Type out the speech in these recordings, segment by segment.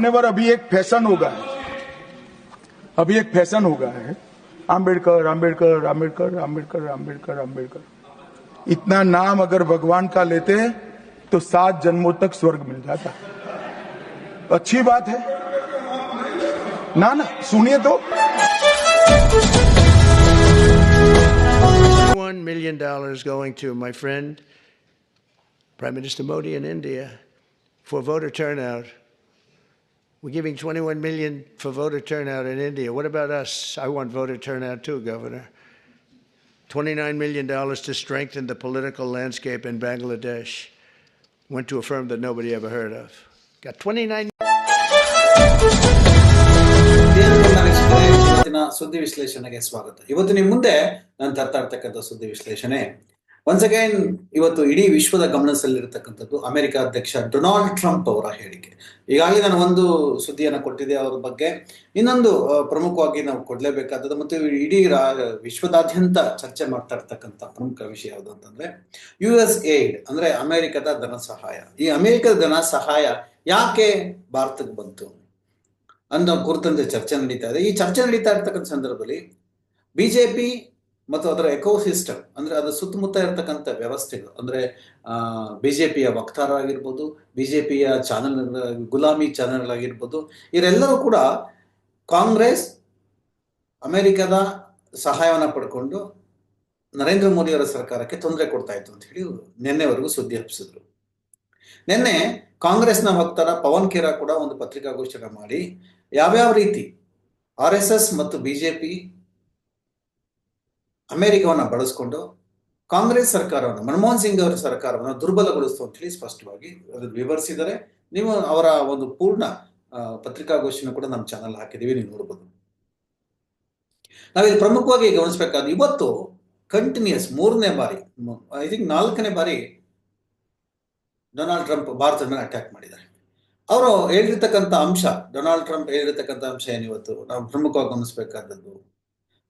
मान्यवर अभी एक फ़ैशन हो गया है अभी एक फ़ैशन हो गया है आम्बेडकर आम्बेडकर आम्बेडकर आम्बेडकर आम्बेडकर आम्बेडकर इतना नाम अगर भगवान का लेते तो सात जन्मों तक स्वर्ग मिल जाता। अच्छी बात है। ना ना सुनिए तो। One million dollars going to my friend, Prime Minister Modi in India, for voter turnout. We're giving 21 million for voter turnout in India. What about us? I want voter turnout too, Governor. 29 million dollars to strengthen the political landscape in Bangladesh. Went to a firm that nobody ever heard of. Got 29 ದೇವರನ್ನ ವೀಕ್ಷಕರೇ, ಇವತ್ತಿನ ಸುದ್ದಿ ವಿಶ್ಲೇಷಣೆಗೆ ಸ್ವಾಗತ ಇವತ್ತು ನಿಮ್ ಮುಂದೆ ನಾನು ತರ್ತಾ ಇರ್ತಕ್ಕಂಥ ಸುದ್ದಿ ವಿಶ್ಲೇಷಣೆ ಒನ್ಸ್ ಅಗೈನ್ ಇವತ್ತು ಇಡೀ ವಿಶ್ವದ ಗಮನದಲ್ಲಿರತಕ್ಕಂಥದ್ದು ಅಮೆರಿಕ ಅಧ್ಯಕ್ಷ ಡೊನಾಲ್ಡ್ ಟ್ರಂಪ್ ಅವರ ಹೇಳಿಕೆ. ಈಗಾಗಲೇ ನಾನು ಒಂದು ಸುದ್ದಿಯನ್ನು ಕೊಟ್ಟಿದ್ದೆ ಅವರ ಬಗ್ಗೆ. ಇನ್ನೊಂದು ಪ್ರಮುಖವಾಗಿ ನಾವು ಕೊಡಲೇಬೇಕಾದದ್ದು ಮತ್ತು ಇಡೀ ವಿಶ್ವದಾದ್ಯಂತ ಚರ್ಚೆ ಮಾಡ್ತಾ ಇರ್ತಕ್ಕಂಥ ಪ್ರಮುಖ ವಿಷಯ ಯಾವುದು ಅಂತಂದ್ರೆ ಯು ಎಸ್ ಏಡ್ ಅಂದ್ರೆ ಅಮೆರಿಕದ ಧನ ಸಹಾಯ. ಈ ಅಮೆರಿಕದ ಧನ ಸಹಾಯ ಯಾಕೆ ಭಾರತಕ್ಕೆ ಬಂತು ಅನ್ನೋ ಕುರಿತಂತೆ ಚರ್ಚೆ ನಡೀತಾ ಇದೆ. ಈ ಚರ್ಚೆ ನಡೀತಾ ಇರ್ತಕ್ಕಂಥ ಸಂದರ್ಭದಲ್ಲಿ ಬಿಜೆಪಿ ಮತ್ತು ಅದರ ಎಕೋಸಿಸ್ಟಮ್ ಅಂದ್ರೆ ಅದರ ಸುತ್ತಮುತ್ತ ಇರತಕ್ಕಂಥ ವ್ಯವಸ್ಥೆಗಳು, ಅಂದ್ರೆ, ಆ ಬಿಜೆಪಿಯ ವಕ್ತಾರರಾಗಿರ್ಬೋದು ಪಿಯ ಚಾನಲ್ ಗುಲಾಮಿ ಚಾನಲ್ ಆಗಿರ್ಬೋದು ಇವರೆಲ್ಲರೂ ಕೂಡ ಕಾಂಗ್ರೆಸ್ ಅಮೆರಿಕದ ಸಹಾಯವನ್ನು ಪಡ್ಕೊಂಡು ನರೇಂದ್ರ ಮೋದಿಯವರ ಸರ್ಕಾರಕ್ಕೆ ತೊಂದರೆ ಕೊಡ್ತಾ ಇತ್ತು ಅಂತ ಹೇಳಿ ನಿನ್ನೆವರೆಗೂ ಸುದ್ದಿ ಹಬ್ಬಿಸಿದ್ರು ನಿನ್ನೆ ಕಾಂಗ್ರೆಸ್ನ ವಕ್ತಾರ ಪವನ್ ಖೇರಾ ಕೂಡ ಒಂದು ಪತ್ರಿಕಾಗೋಷ್ಠಿ ಮಾಡಿ, ಯಾವ್ಯಾವ ರೀತಿ ಆರ್ ಎಸ್ ಎಸ್ ಮತ್ತು ಬಿಜೆಪಿ ಅಮೆರಿಕವನ್ನ ಬಳಸ್ಕೊಂಡು ಕಾಂಗ್ರೆಸ್ ಸರ್ಕಾರವನ್ನು, ಮನಮೋಹನ್ ಸಿಂಗ್ ಅವರ ಸರ್ಕಾರವನ್ನು ದುರ್ಬಲಗೊಳಿಸ್ತು ಅಂತ ಹೇಳಿ ಸ್ಪಷ್ಟವಾಗಿ ಅದನ್ನು ವಿವರಿಸಿದರೆ ನೀವು ಅವರ ಒಂದು ಪೂರ್ಣ ಪತ್ರಿಕಾಗೋಷ್ಠಿಯನ್ನು ಕೂಡ ನಮ್ಮ ಚಾನಲ್ ಹಾಕಿದ್ದೀವಿ, ನೀವು ನೋಡಬಹುದು ನಾವಿಲ್ಲಿ ಪ್ರಮುಖವಾಗಿ ಗಮನಿಸಬೇಕಾದ ಇವತ್ತು ಕಂಟಿನ್ಯೂಸ್ ಮೂರನೇ ಬಾರಿ ಐ ಥಿಂಕ್ ನಾಲ್ಕನೇ ಬಾರಿ ಡೊನಾಲ್ಡ್ ಟ್ರಂಪ್ ಭಾರತದ ಮೇಲೆ ಅಟ್ಯಾಕ್ ಮಾಡಿದ್ದಾರೆ. ಅವರು ಹೇಳಿರ್ತಕ್ಕಂಥ ಅಂಶ ಡೊನಾಲ್ಡ್ ಟ್ರಂಪ್ ಹೇಳಿರ್ತಕ್ಕಂಥ ಅಂಶ ಏನಿವತ್ತು? ನಾವು ಪ್ರಮುಖವಾಗಿ ಗಮನಿಸಬೇಕಾದದ್ದು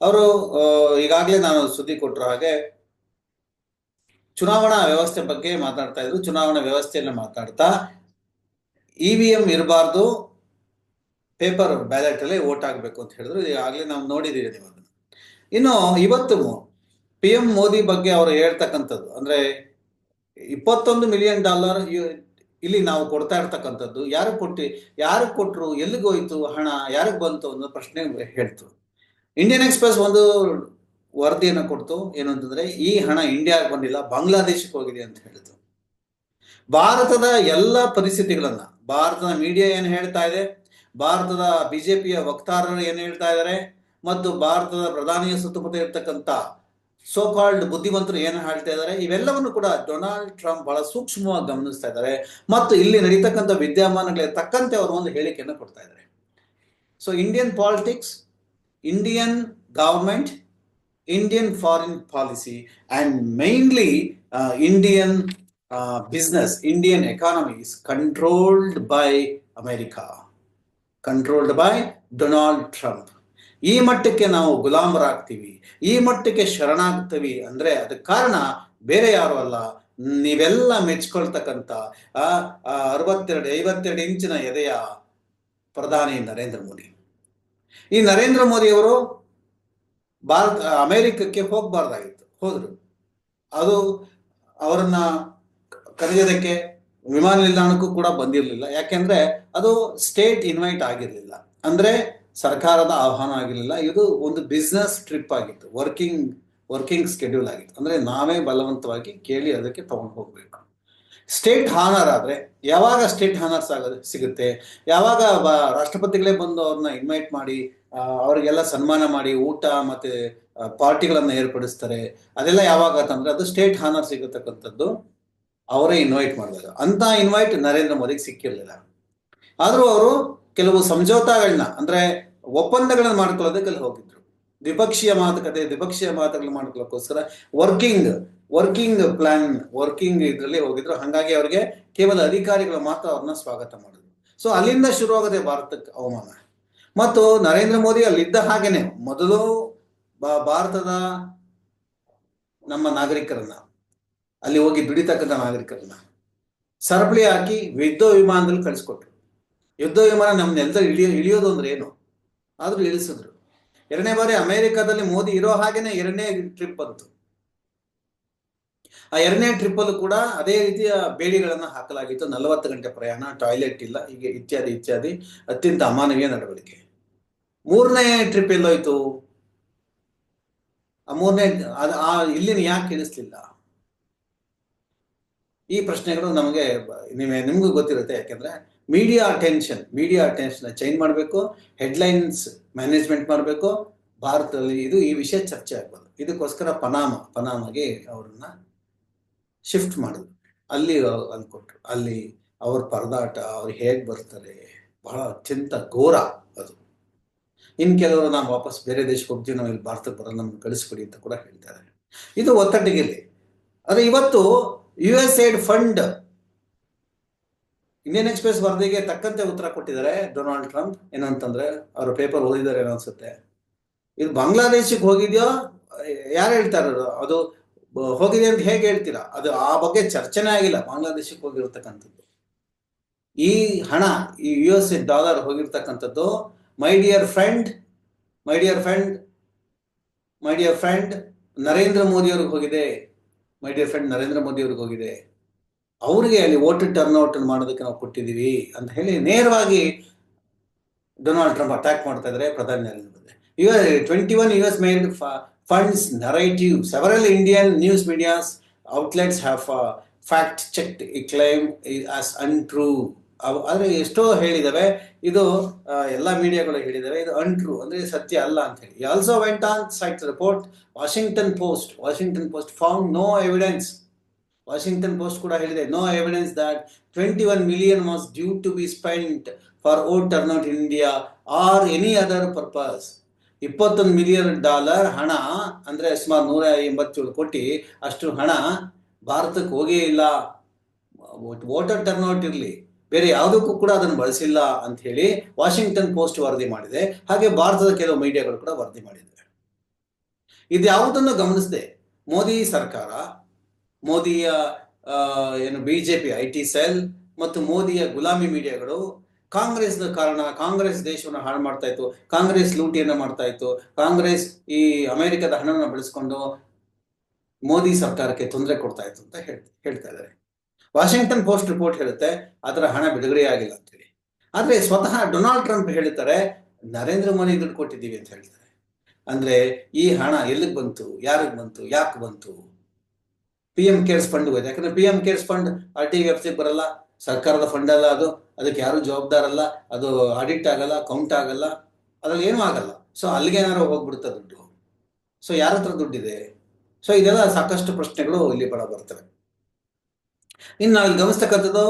ಅವರು ಈಗಾಗಲೇ ನಾನು ಸುದ್ದಿ ಕೊಟ್ಟರು ಹಾಗೆ ಚುನಾವಣಾ ವ್ಯವಸ್ಥೆ ಬಗ್ಗೆ ಮಾತಾಡ್ತಾ ಇದ್ರು. ಚುನಾವಣಾ ವ್ಯವಸ್ಥೆಯನ್ನು ಮಾತಾಡ್ತಾ, ಇ ವಿ ಎಂ ಇರಬಾರ್ದು, ಪೇಪರ್ ಬ್ಯಾಲೆಟ್ ಅಲ್ಲಿ ವೋಟ್ ಆಗಬೇಕು ಅಂತ ಹೇಳಿದ್ರು. ಈಗಾಗಲೇ ನಾವು ನೋಡಿದೀವಿ ನೀವು ಅದನ್ನ. ಇನ್ನು ಇವತ್ತು ಪಿ ಎಂ ಮೋದಿ ಬಗ್ಗೆ ಅವರು ಹೇಳ್ತಕ್ಕಂಥದ್ದು, ಅಂದ್ರೆ ಇಪ್ಪತ್ತೊಂದು ಮಿಲಿಯನ್ ಡಾಲರ್ ಇಲ್ಲಿ ನಾವು ಕೊಡ್ತಾ ಇರ್ತಕ್ಕಂಥದ್ದು ಯಾರು ಕೊಟ್ಟು ಯಾರು ಕೊಟ್ರು, ಎಲ್ಲಿಗೆ ಹೋಯ್ತು ಹಣ, ಯಾರಿಗೆ ಬಂತು ಅನ್ನೋ ಪ್ರಶ್ನೆ ಹೇಳ್ತು. ಇಂಡಿಯನ್ ಎಕ್ಸ್ಪ್ರೆಸ್ ಒಂದು ವರದಿಯನ್ನು ಕೊಡ್ತು. ಏನು ಅಂತಂದ್ರೆ, ಈ ಹಣ ಇಂಡಿಯಾಗೆ ಬಂದಿಲ್ಲ ಬಾಂಗ್ಲಾದೇಶಕ್ಕೆ ಹೋಗಿದೆ ಅಂತ ಹೇಳಿದ್ರು. ಭಾರತದ ಎಲ್ಲ ಪರಿಸ್ಥಿತಿಗಳನ್ನ, ಭಾರತದ ಮೀಡಿಯಾ ಏನು ಹೇಳ್ತಾ ಇದೆ, ಭಾರತದ ಬಿಜೆಪಿಯ ವಕ್ತಾರರು ಏನು ಹೇಳ್ತಾ ಇದ್ದಾರೆ ಮತ್ತು ಭಾರತದ ಪ್ರಧಾನಿಯ ಸುತ್ತಮುತ್ತ ಇರತಕ್ಕಂತ ಸೋ ಕಾಲ್ಡ್ ಬುದ್ಧಿವಂತರು ಏನು ಹೇಳ್ತಾ ಇದ್ದಾರೆ ಇವೆಲ್ಲವನ್ನು ಕೂಡ ಡೊನಾಲ್ಡ್ ಟ್ರಂಪ್ ಬಹಳ ಸೂಕ್ಷ್ಮವಾಗಿ ಗಮನಿಸ್ತಾ ಇದ್ದಾರೆ ಮತ್ತು ಇಲ್ಲಿ ನಡೀತಕ್ಕಂಥ ವಿದ್ಯಮಾನಗಳಿಗೆ ತಕ್ಕಂತೆ ಅವರು ಒಂದು ಹೇಳಿಕೆಯನ್ನು ಕೊಡ್ತಾ ಇದ್ದಾರೆ so Indian politics Indian government Indian foreign policy and mainly Indian business Indian economy is controlled by America controlled by Donald Trump ಈ ಮಟ್ಟಕ್ಕೆ ನಾವು ಗುಲಾಮರಾಗ್ತೀವಿ, ಈ ಮಟ್ಟಕ್ಕೆ ಶರಣಾಗ್ತೀವಿ ಅಂದ್ರೆ ಅದಕ್ಕೆ ಕಾರಣ ಬೇರೆ ಯಾರು ಅಲ್ಲ. ನೀವೆಲ್ಲ ಮೆಚ್ಕೊಳ್ತಕ್ಕಂಥ ಅರವತ್ತೆರಡು, ಐವತ್ತೆರಡು ಇಂಚಿನ ಎದೆಯ ಪ್ರಧಾನಿ ನರೇಂದ್ರ ಮೋದಿ. ಈ ನರೇಂದ್ರ ಮೋದಿ ಅವರು ಭಾರತ, ಅಮೆರಿಕಕ್ಕೆ ಹೋಗ್ಬಾರ್ದಾಗಿತ್ತು. ಹೋದ್ರು. ಅದು ಅವರನ್ನ ಕರೆಯೋದಕ್ಕೆ ವಿಮಾನ ನಿಲ್ದಾಣಕ್ಕೂ ಕೂಡ ಬಂದಿರಲಿಲ್ಲ. ಯಾಕೆಂದ್ರೆ ಅದು ಸ್ಟೇಟ್ ಇನ್ವೈಟ್ ಆಗಿರಲಿಲ್ಲ. ಅಂದ್ರೆ ಸರ್ಕಾರದ ಆಹ್ವಾನ ಆಗಿರಲಿಲ್ಲ. ಇದು ಒಂದು ಬಿಸ್ನೆಸ್ ಟ್ರಿಪ್ ಆಗಿತ್ತು. ವರ್ಕಿಂಗ್ ವರ್ಕಿಂಗ್ ಸ್ಕೆಡ್ಯೂಲ್ ಆಗಿತ್ತು. ಅಂದ್ರೆ ನಾವೇ ಬಲವಂತವಾಗಿ ಕೇಳಿ ಅದಕ್ಕೆ ತಗೊಂಡು ಹೋಗ್ಬೇಕು. ಸ್ಟೇಟ್ ಹಾನರ್ ಆದರೆ ಯಾವಾಗ ಸ್ಟೇಟ್ ಹಾನರ್ಸ್ ಆಗೋದು, ಸಿಗುತ್ತೆ? ಯಾವಾಗ ರಾಷ್ಟ್ರಪತಿಗಳೇ ಬಂದು ಅವ್ರನ್ನ ಇನ್ವೈಟ್ ಮಾಡಿ ಅವರಿಗೆಲ್ಲ ಸನ್ಮಾನ ಮಾಡಿ ಊಟ ಮತ್ತೆ ಪಾರ್ಟಿಗಳನ್ನು ಏರ್ಪಡಿಸ್ತಾರೆ? ಅದೆಲ್ಲ ಯಾವಾಗ ಅಂತಂದರೆ ಅದು ಸ್ಟೇಟ್ ಹಾನರ್ ಸಿಗತಕ್ಕಂಥದ್ದು ಅವರೇ ಇನ್ವೈಟ್ ಮಾಡಿದಾಗ. ಅಂತ ಇನ್ವೈಟ್ ನರೇಂದ್ರ ಮೋದಿಗೆ ಸಿಕ್ಕಿರಲಿಲ್ಲ. ಆದರೂ ಅವರು ಕೆಲವು ಸಂಜೋತಾಗಳನ್ನ ಅಂದ್ರೆ ಒಪ್ಪಂದಗಳನ್ನು ಮಾಡ್ಕೊಳ್ಳೋದಕ್ಕೆ ಅಲ್ಲಿ ಹೋಗಿದ್ರು. ದ್ವಿಪಕ್ಷೀಯ ಮಾತುಕತೆ, ದ್ವಿಪಕ್ಷೀಯ ಮಾತುಗಳನ್ನ ಮಾಡ್ಕೊಳ್ಳೋಕ್ಕೋಸ್ಕರ ವರ್ಕಿಂಗ್ ವರ್ಕಿಂಗ್ ಪ್ಲಾನ್ ವರ್ಕಿಂಗ್ ಇದರಲ್ಲಿ ಹೋಗಿದ್ರು. ಹಾಗಾಗಿ ಅವರಿಗೆ ಕೇವಲ ಅಧಿಕಾರಿಗಳು ಮಾತ್ರ ಅವ್ರನ್ನ ಸ್ವಾಗತ ಮಾಡಿದ್ರು. ಸೊ ಅಲ್ಲಿಂದ ಶುರುವಾಗದೆ ಭಾರತಕ್ಕೆ ಅವಮಾನ. ಮತ್ತು ನರೇಂದ್ರ ಮೋದಿ ಅಲ್ಲಿದ್ದ ಹಾಗೇನೆ, ಮೊದಲು ಭಾರತದ ನಮ್ಮ ನಾಗರಿಕರನ್ನ, ಅಲ್ಲಿ ಹೋಗಿ ದುಡಿತಕ್ಕಂಥ ನಾಗರಿಕರನ್ನ ಸರಪಳಿ ಹಾಕಿ ಯುದ್ಧ ವಿಮಾನದಲ್ಲಿ ಕಳಿಸ್ಕೊಟ್ರು. ಯುದ್ಧ ವಿಮಾನ ನಮ್ಮ ನೆಲದಲ್ಲಿ ಇಳಿಯೋ, ಇಳಿಯೋದು ಅಂದ್ರೆ ಏನು? ಆದ್ರೂ ಇಳಿಸಿದ್ರು. ಎರಡನೇ ಬಾರಿ ಅಮೆರಿಕದಲ್ಲಿ ಮೋದಿ ಇರೋ ಹಾಗೇನೆ ಎರಡನೇ ಟ್ರಿಪ್ ಬಂತು. ಆ ಎರಡನೇ ಟ್ರಿಪ್ಪಲ್ಲೂ ಕೂಡ ಅದೇ ರೀತಿಯ ಬೇಡಿಗಳನ್ನ ಹಾಕಲಾಗಿತ್ತು. ನಲವತ್ತು ಗಂಟೆ ಪ್ರಯಾಣ ಟಾಯ್ಲೆಟ್ ಇಲ್ಲ, ಹೀಗೆ ಇತ್ಯಾದಿ ಇತ್ಯಾದಿ. ಅತ್ಯಂತ ಅಮಾನವೀಯ ನಡವಳಿಕೆ. ಮೂರನೇ ಟ್ರಿಪ್ ಎಲ್ಲೋಯ್ತು? ಆ ಮೂರನೇ ಆ ಇಲ್ಲಿನ ಯಾಕೆ ಇಳಿಸ್ಲಿಲ್ಲ ಈ ಪ್ರಶ್ನೆಗಳು ನಮಗೆ ನಿಮಗೆ ನಿಮಗೂ ಗೊತ್ತಿರುತ್ತೆ. ಯಾಕೆಂದ್ರೆ media attention media attention change ಮಾಡಬೇಕು ಹೆಡ್ಲೈನ್ಸ್ ಮ್ಯಾನೇಜ್ಮೆಂಟ್ ಮಾಡಬೇಕು. ಭಾರತದಲ್ಲಿ ಇದು ಈ ವಿಷಯ ಚರ್ಚೆ ಆಗ್ಬೋದು. ಇದಕ್ಕೋಸ್ಕರ ಪನಾಮ, ಪನಾಮಗೆ ಅವ್ರನ್ನ ಶಿಫ್ಟ್ ಮಾಡಿದ್ರು ಅಲ್ಲಿ ಅಂದ್ಕೊಟ್ರು ಅಲ್ಲಿ ಅವ್ರ ಪರದಾಟ, ಅವ್ರು ಹೇಗೆ ಬರ್ತಾರೆ, ಬಹಳ ಅತ್ಯಂತ ಘೋರ ಅದು. ಇನ್ ಕೆಲವರು ನಾವು ವಾಪಸ್ ಬೇರೆ ದೇಶಕ್ಕೆ ಹೋಗ್ತೀವಿ, ನಾವು ಇಲ್ಲಿ ಭಾರತಕ್ಕೆ ಬರೋ ನಮ್ಗೆ ಕಳಿಸ್ಕೊಡಿ ಅಂತ ಕೂಡ ಹೇಳ್ತಾರೆ. ಇದು ಒತ್ತಟ್ಟಿಗೆಲ್ಲಿ ಆದರೆ ಇವತ್ತು U S aid fund Indian Express ವರದಿಗೆ ತಕ್ಕಂತೆ ಉತ್ತರ ಕೊಟ್ಟಿದ್ದಾರೆ ಡೊನಾಲ್ಡ್ ಟ್ರಂಪ್ ಏನಂತಂದ್ರೆ, ಅವರು ಪೇಪರ್ ಓದಿದ್ದಾರೆ ಏನೋ ಅನ್ಸುತ್ತೆ ಇದು ಬಾಂಗ್ಲಾದೇಶಕ್ಕೆ ಹೋಗಿದ್ಯೋ, ಯಾರು ಹೇಳ್ತಾರ ಅದು ಹೋಗಿದೆ ಅಂತ ಹೇಗೆ ಹೇಳ್ತೀರಾ? ಅದು ಆ ಬಗ್ಗೆ ಚರ್ಚೆನೇ ಆಗಿಲ್ಲ. ಬಾಂಗ್ಲಾದೇಶಕ್ಕೆ ಹೋಗಿರ್ತಕ್ಕಂಥದ್ದು. ಈ ಹಣ, ಈ U S dollar ಹೋಗಿರ್ತಕ್ಕಂಥದ್ದು my dear friend my dear friend my dear friend Narendra Modi ಅವ್ರಿಗೆ ಹೋಗಿದೆ. My dear friend Narendra Modi ಅವ್ರಿಗೆ ಹೋಗಿದೆ. ಅವರಿಗೆ ಅಲ್ಲಿ ಓಟ್ ಟರ್ನ್ ಔಟ್ ಮಾಡೋದಕ್ಕೆ ನಾವು ಕೊಟ್ಟಿದ್ದೀವಿ ಅಂತ ಹೇಳಿ ನೇರವಾಗಿ ಡೊನಾಲ್ಡ್ ಟ್ರಂಪ್ ಅಟ್ಯಾಕ್ ಮಾಡ್ತಾ ಇದ್ದಾರೆ ಪ್ರಧಾನಿ Narendra Modi. U twenty one U S made funds Several several Indian news medias outlets uh, fact checked a claim as untrue. ಆದರೆ ಎಷ್ಟೋ ಹೇಳಿದಾವೆ. ಇದು ಎಲ್ಲ ಮೀಡಿಯಾಗಳು ಹೇಳಿದಾವೆ. ಇದು ಅಂಟ್ರು ಅಂದರೆ ಸತ್ಯ ಅಲ್ಲ ಅಂತ ಹೇಳಿ. Also went on site report Washington Post Washington Post found no evidence Washington Post ಕೂಡ ಹೇಳಿದೆ. No evidence that twenty one million was due to be spend for vote turnout in India or any other purpose ಇಪ್ಪತ್ತೊಂದು million dollar ಹಣ, ಅಂದ್ರೆ ಸುಮಾರು ನೂರ ಎಂಬತ್ತೇಳು ಕೋಟಿ ಅಷ್ಟು ಹಣ ಭಾರತಕ್ಕೆ ಹೋಗೇ ಇಲ್ಲ. ವೋಟರ್ ಟರ್ನ್ ಔಟ್ ಇರಲಿ. ಬೇರೆ ಯಾವುದಕ್ಕೂ ಕೂಡ ಅದನ್ನು ಬಳಸಿಲ್ಲ ಅಂತ ಹೇಳಿ ವಾಷಿಂಗ್ಟನ್ ಪೋಸ್ಟ್ ವರದಿ ಮಾಡಿದೆ. ಹಾಗೆ ಭಾರತದ ಕೆಲವು ಮೀಡಿಯಾಗಳು ಕೂಡ ವರದಿ ಮಾಡಿದೆ ಇದು ಯಾವುದನ್ನು ಗಮನಿಸದೆ? ಮೋದಿ ಸರ್ಕಾರ, ಮೋದಿಯ ಏನು ಬಿಜೆಪಿ ಐ ಟಿ ಸೆಲ್ ಮತ್ತು ಮೋದಿಯ ಗುಲಾಮಿ ಮೀಡಿಯಾಗಳು ಕಾಂಗ್ರೆಸ್ನ ಕಾರಣ, ಕಾಂಗ್ರೆಸ್ ದೇಶವನ್ನು ಹಾಳು ಮಾಡ್ತಾ ಇತ್ತು, ಕಾಂಗ್ರೆಸ್ ಲೂಟಿಯನ್ನ ಮಾಡ್ತಾ ಇತ್ತು, ಕಾಂಗ್ರೆಸ್ ಈ ಅಮೆರಿಕದ ಹಣವನ್ನು ಬಳಸ್ಕೊಂಡು ಮೋದಿ ಸರ್ಕಾರಕ್ಕೆ ತೊಂದರೆ ಕೊಡ್ತಾ ಇತ್ತು ಅಂತ ಹೇಳ್, ಹೇಳ್ತಾ ಇದ್ದಾರೆ. ವಾಷಿಂಗ್ಟನ್ ಪೋಸ್ಟ್ ರಿಪೋರ್ಟ್ ಹೇಳುತ್ತೆ, ಅದರ ಹಣ ಬಿಡುಗಡೆ ಆಗಿಲ್ಲ ಅಂತ ಹೇಳಿ. ಆದ್ರೆ ಸ್ವತಃ ಡೊನಾಲ್ಡ್ ಟ್ರಂಪ್ ಹೇಳ್ತಾರೆ ನರೇಂದ್ರ ಮೋದಿ ದುಡ್ಡು ಕೊಟ್ಟಿದ್ದೀವಿ ಅಂತ ಹೇಳ್ತಾರೆ ಅಂದ್ರೆ ಈ ಹಣ ಎಲ್ಲಿಗೆ ಬಂತು, ಯಾರಿಗೆ ಬಂತು, ಯಾಕೆ ಬಂತು? ಪಿ ಎಂ ಕೇರ್ಸ್ ಫಂಡ್ ಹೋಯ್ತು, ಯಾಕಂದ್ರೆ P M cares fund R T C ಬರಲ್ಲ, ಸರ್ಕಾರದ ಫಂಡ್ ಅಲ್ಲ ಅದು. ಅದಕ್ಕೆ ಯಾರು ಜವಾಬ್ದಾರಲ್ಲ, ಅದು ಆಡಿಟ್ ಆಗಲ್ಲ ಕೌಂಟ್ ಆಗಲ್ಲ, ಅದ್ರಲ್ಲಿ ಏನೂ ಆಗಲ್ಲ. ಸೊ ಅಲ್ಲಿಗೆ ಏನಾದ್ರು ಹೋಗ್ಬಿಡುತ್ತೆ ದುಡ್ಡು. ಸೊ ಯಾರ ಹತ್ರ ದುಡ್ಡಿದೆ? ಸೊ ಇದೆಲ್ಲ ಸಾಕಷ್ಟು ಪ್ರಶ್ನೆಗಳು ಇಲ್ಲಿ ಬಡ ಬರ್ತವೆ. ಇನ್ನು ನಾವು ಗಮನಿಸ್ತಕ್ಕಂಥದ್ದು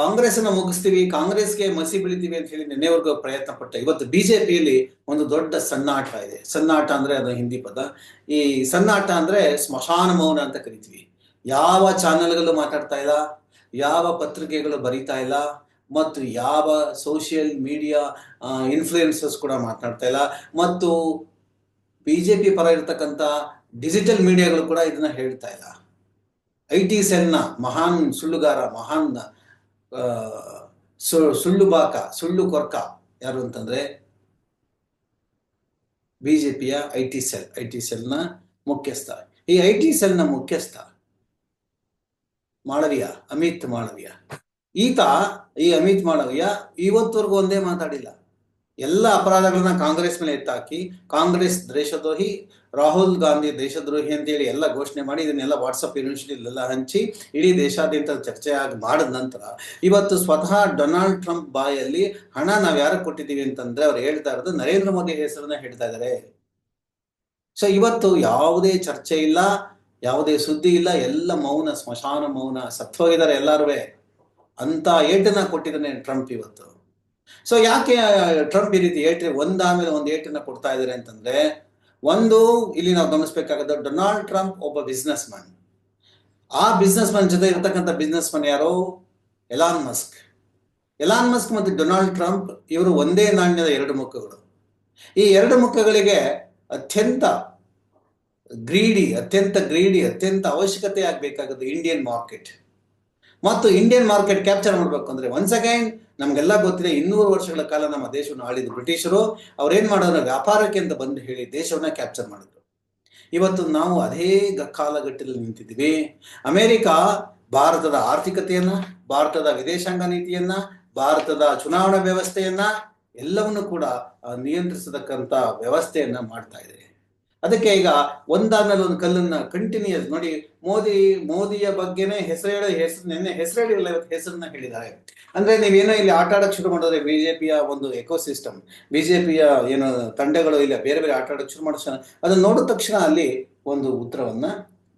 ಕಾಂಗ್ರೆಸ್ ಅನ್ನ ಮುಗಿಸ್ತೀವಿ, ಕಾಂಗ್ರೆಸ್ಗೆ ಮಸಿ ಬೀಳ್ತೀವಿ ಅಂತ ಹೇಳಿ ನಿನ್ನೆವರೆಗೂ ಪ್ರಯತ್ನ ಪಟ್ಟ. ಇವತ್ತು ಬಿಜೆಪಿಯಲ್ಲಿ ಒಂದು ದೊಡ್ಡ ಸನ್ನಾಟ ಇದೆ. ಸನ್ನಾಟ ಅಂದ್ರೆ ಅದು ಹಿಂದಿ ಪದ. ಈ ಸನ್ನಾಟ ಅಂದ್ರೆ ಸ್ಮಶಾನ ಮೌನ ಅಂತ ಕರಿತೀವಿ. ಯಾವ ಚಾನೆಲ್ಗಳು ಮಾತಾಡ್ತಾ ಇಲ್ಲ. ಯಾವ ಪತ್ರಿಕೆಗಳು ಬರೀತಾ ಇಲ್ಲ ಮತ್ತು ಯಾವ ಸೋಷಿಯಲ್ ಮೀಡಿಯಾ ಇನ್ಫ್ಲೂಯೆನ್ಸಸ್ ಕೂಡ ಮಾತನಾಡ್ತಾ ಇಲ್ಲ ಮತ್ತು ಬಿ ಜೆ ಪಿ ಪರ ಇರತಕ್ಕಂಥ ಡಿಜಿಟಲ್ ಮೀಡಿಯಾಗಳು ಕೂಡ ಇದನ್ನ ಹೇಳ್ತಾ ಇಲ್ಲ. ಐ ಟಿ ಸೆಲ್ನ ಮಹಾನ್ ಸುಳ್ಳುಗಾರ, ಮಹಾನ್ ಸುಳ್ಳು ಬಾಕ, ಸುಳ್ಳು ಕೊರ್ಕ ಯಾರು ಅಂತಂದ್ರೆ ಬಿಜೆಪಿಯ I T cell I T ಸೆಲ್ನ ಮುಖ್ಯಸ್ಥ. ಈ ಐ ಟಿ ಸೆಲ್ನ ಮುಖ್ಯಸ್ಥ ಮಾಳವಿಯ, ಅಮಿತ್ ಮಾಳವಿಯ. ಈತ, ಈ ಅಮಿತ್ ಮಾಳವಿಯ ಇವತ್ತವರೆಗೂ ಒಂದೇ ಮಾತಾಡಿಲ್ಲ. ಎಲ್ಲ ಅಪರಾಧಗಳನ್ನ ಕಾಂಗ್ರೆಸ್ ಮೇಲೆ ಎತ್ತಾಕಿ, ಕಾಂಗ್ರೆಸ್ ದೇಶದ್ರೋಹಿ, ರಾಹುಲ್ ಗಾಂಧಿ ದೇಶದ್ರೋಹಿ ಅಂತೇಳಿ ಎಲ್ಲ ಘೋಷಣೆ ಮಾಡಿ, ಇದನ್ನೆಲ್ಲ ವಾಟ್ಸಪ್ ಯೂನಿವರ್ಸಿಟಿಲೆಲ್ಲ ಹಂಚಿ, ಇಡೀ ದೇಶಾದ್ಯಂತ ಚರ್ಚೆಯಾಗಿ ಮಾಡಿದ ನಂತರ, ಇವತ್ತು ಸ್ವತಃ ಡೊನಾಲ್ಡ್ ಟ್ರಂಪ್ ಬಾಯಲ್ಲಿ ಹಣ ನಾವು ಯಾರು ಕೊಟ್ಟಿದ್ದೀವಿ ಅಂತಂದ್ರೆ ಅವ್ರು ಹೇಳ್ತಾ ಇರೋದು ನರೇಂದ್ರ ಮೋದಿ ಹೆಸರನ್ನ ಹೇಳ್ತಾ ಇದ್ದಾರೆ. ಸೊ, ಇವತ್ತು ಯಾವುದೇ ಚರ್ಚೆ ಇಲ್ಲ. ಯಾವುದೇ ಸುದ್ದಿ ಇಲ್ಲ, ಎಲ್ಲ ಮೌನ, ಸ್ಮಶಾನ ಮೌನ, ಸತ್ತೋಗಿದ್ದಾರೆ ಎಲ್ಲಾರು ಅಂತ ಏಟನ್ನ ಕೊಟ್ಟಿದ್ದಾನೆ ಟ್ರಂಪ್ ಇವತ್ತು. ಸೊ ಯಾಕೆ ಟ್ರಂಪ್ ಈ ರೀತಿ ಏಟ್ರಿ ಒಂದಾಮೇಲೆ ಒಂದು ಏಟನ್ನ ಕೊಡ್ತಾ ಇದ್ದಾರೆ ಅಂತಂದ್ರೆ, ಒಂದು, ಇಲ್ಲಿ ನಾವು ಗಮನಿಸಬೇಕಾಗದ ಡೊನಾಲ್ಡ್ ಟ್ರಂಪ್ ಒಬ್ಬ ಬಿಸ್ನೆಸ್ ಮ್ಯಾನ್ ಆ ಬಿಸ್ನೆಸ್ ಮ್ಯಾನ್ ಜೊತೆ ಇರತಕ್ಕಂಥ ಬಿಸ್ನೆಸ್ ಮ್ಯಾನ್ ಯಾರು? Elon Musk. ಎಲಾನ್ ಮಸ್ಕ್ ಮತ್ತು ಡೊನಾಲ್ಡ್ ಟ್ರಂಪ್ ಇವರು ಒಂದೇ ನಾಣ್ಯದ ಎರಡು ಮುಖಗಳು. ಈ ಎರಡು ಮುಖಗಳಿಗೆ ಅತ್ಯಂತ ಗ್ರೀಡಿ, ಅತ್ಯಂತ ಗ್ರೀಡಿ, ಅತ್ಯಂತ ಅವಶ್ಯಕತೆ ಆಗಬೇಕಾಗದ್ದು ಇಂಡಿಯನ್ ಮಾರ್ಕೆಟ್ ಮತ್ತು ಇಂಡಿಯನ್ ಮಾರ್ಕೆಟ್ ಕ್ಯಾಪ್ಚರ್ ಮಾಡಬೇಕು ಅಂದ್ರೆ ಒನ್ಸ್ ಅಗೈನ್ ನಮಗೆಲ್ಲ ಗೊತ್ತಿದೆ ಇನ್ನೂರು ವರ್ಷಗಳ ಕಾಲ ನಮ್ಮ ದೇಶವನ್ನು ಆಳಿದ ಬ್ರಿಟಿಷರು ಅವ್ರೇನ್ ಮಾಡೋದು ವ್ಯಾಪಾರಕ್ಕೆ ಅಂತ ಬಂದು ಹೇಳಿ ದೇಶವನ್ನ ಕ್ಯಾಪ್ಚರ್ ಮಾಡಿದ್ರು. ಇವತ್ತು ನಾವು ಅದೇ ಕಾಲಘಟ್ಟದಲ್ಲಿ ನಿಂತಿದ್ದೀವಿ. ಅಮೆರಿಕ ಭಾರತದ ಆರ್ಥಿಕತೆಯನ್ನ, ಭಾರತದ ವಿದೇಶಾಂಗ ನೀತಿಯನ್ನ, ಭಾರತದ ಚುನಾವಣಾ ವ್ಯವಸ್ಥೆಯನ್ನ ಎಲ್ಲವನ್ನು ಕೂಡ ನಿಯಂತ್ರಿಸತಕ್ಕಂತ ವ್ಯವಸ್ಥೆಯನ್ನ ಮಾಡ್ತಾ ಇದೆ. ಅದಕ್ಕೆ ಈಗ ಒಂದಾದ್ಮೇಲೆ ಒಂದು ಕಲ್ಲನ್ನ ಕಂಟಿನ್ಯೂಸ್ ನೋಡಿ ಮೋದಿ, ಮೋದಿಯ ಬಗ್ಗೆನೇ ಹೆಸರು ಹೇಳ, ಹೆಸರು ನಿನ್ನೆ ಹೆಸರು ಹೇಳಿಲ್ಲ ಹೆಸರನ್ನ ಹೇಳಿದ್ದಾರೆ. ಅಂದ್ರೆ ನೀವೇನೋ ಇಲ್ಲಿ ಆಟ ಆಡಕ್ ಶುರು ಮಾಡಿದ್ರೆ ಬಿಜೆಪಿಯ ಒಂದು ಎಕೋಸಿಸ್ಟಮ್ ಬಿಜೆಪಿಯ ಏನು ತಂಡಗಳು ಇಲ್ಲ, ಬೇರೆ ಬೇರೆ ಆಟ ಆಡಕ್ ಶುರು ಮಾಡೋ ಅದನ್ನ ನೋಡಿದ ತಕ್ಷಣ ಅಲ್ಲಿ ಒಂದು ಉತ್ತರವನ್ನ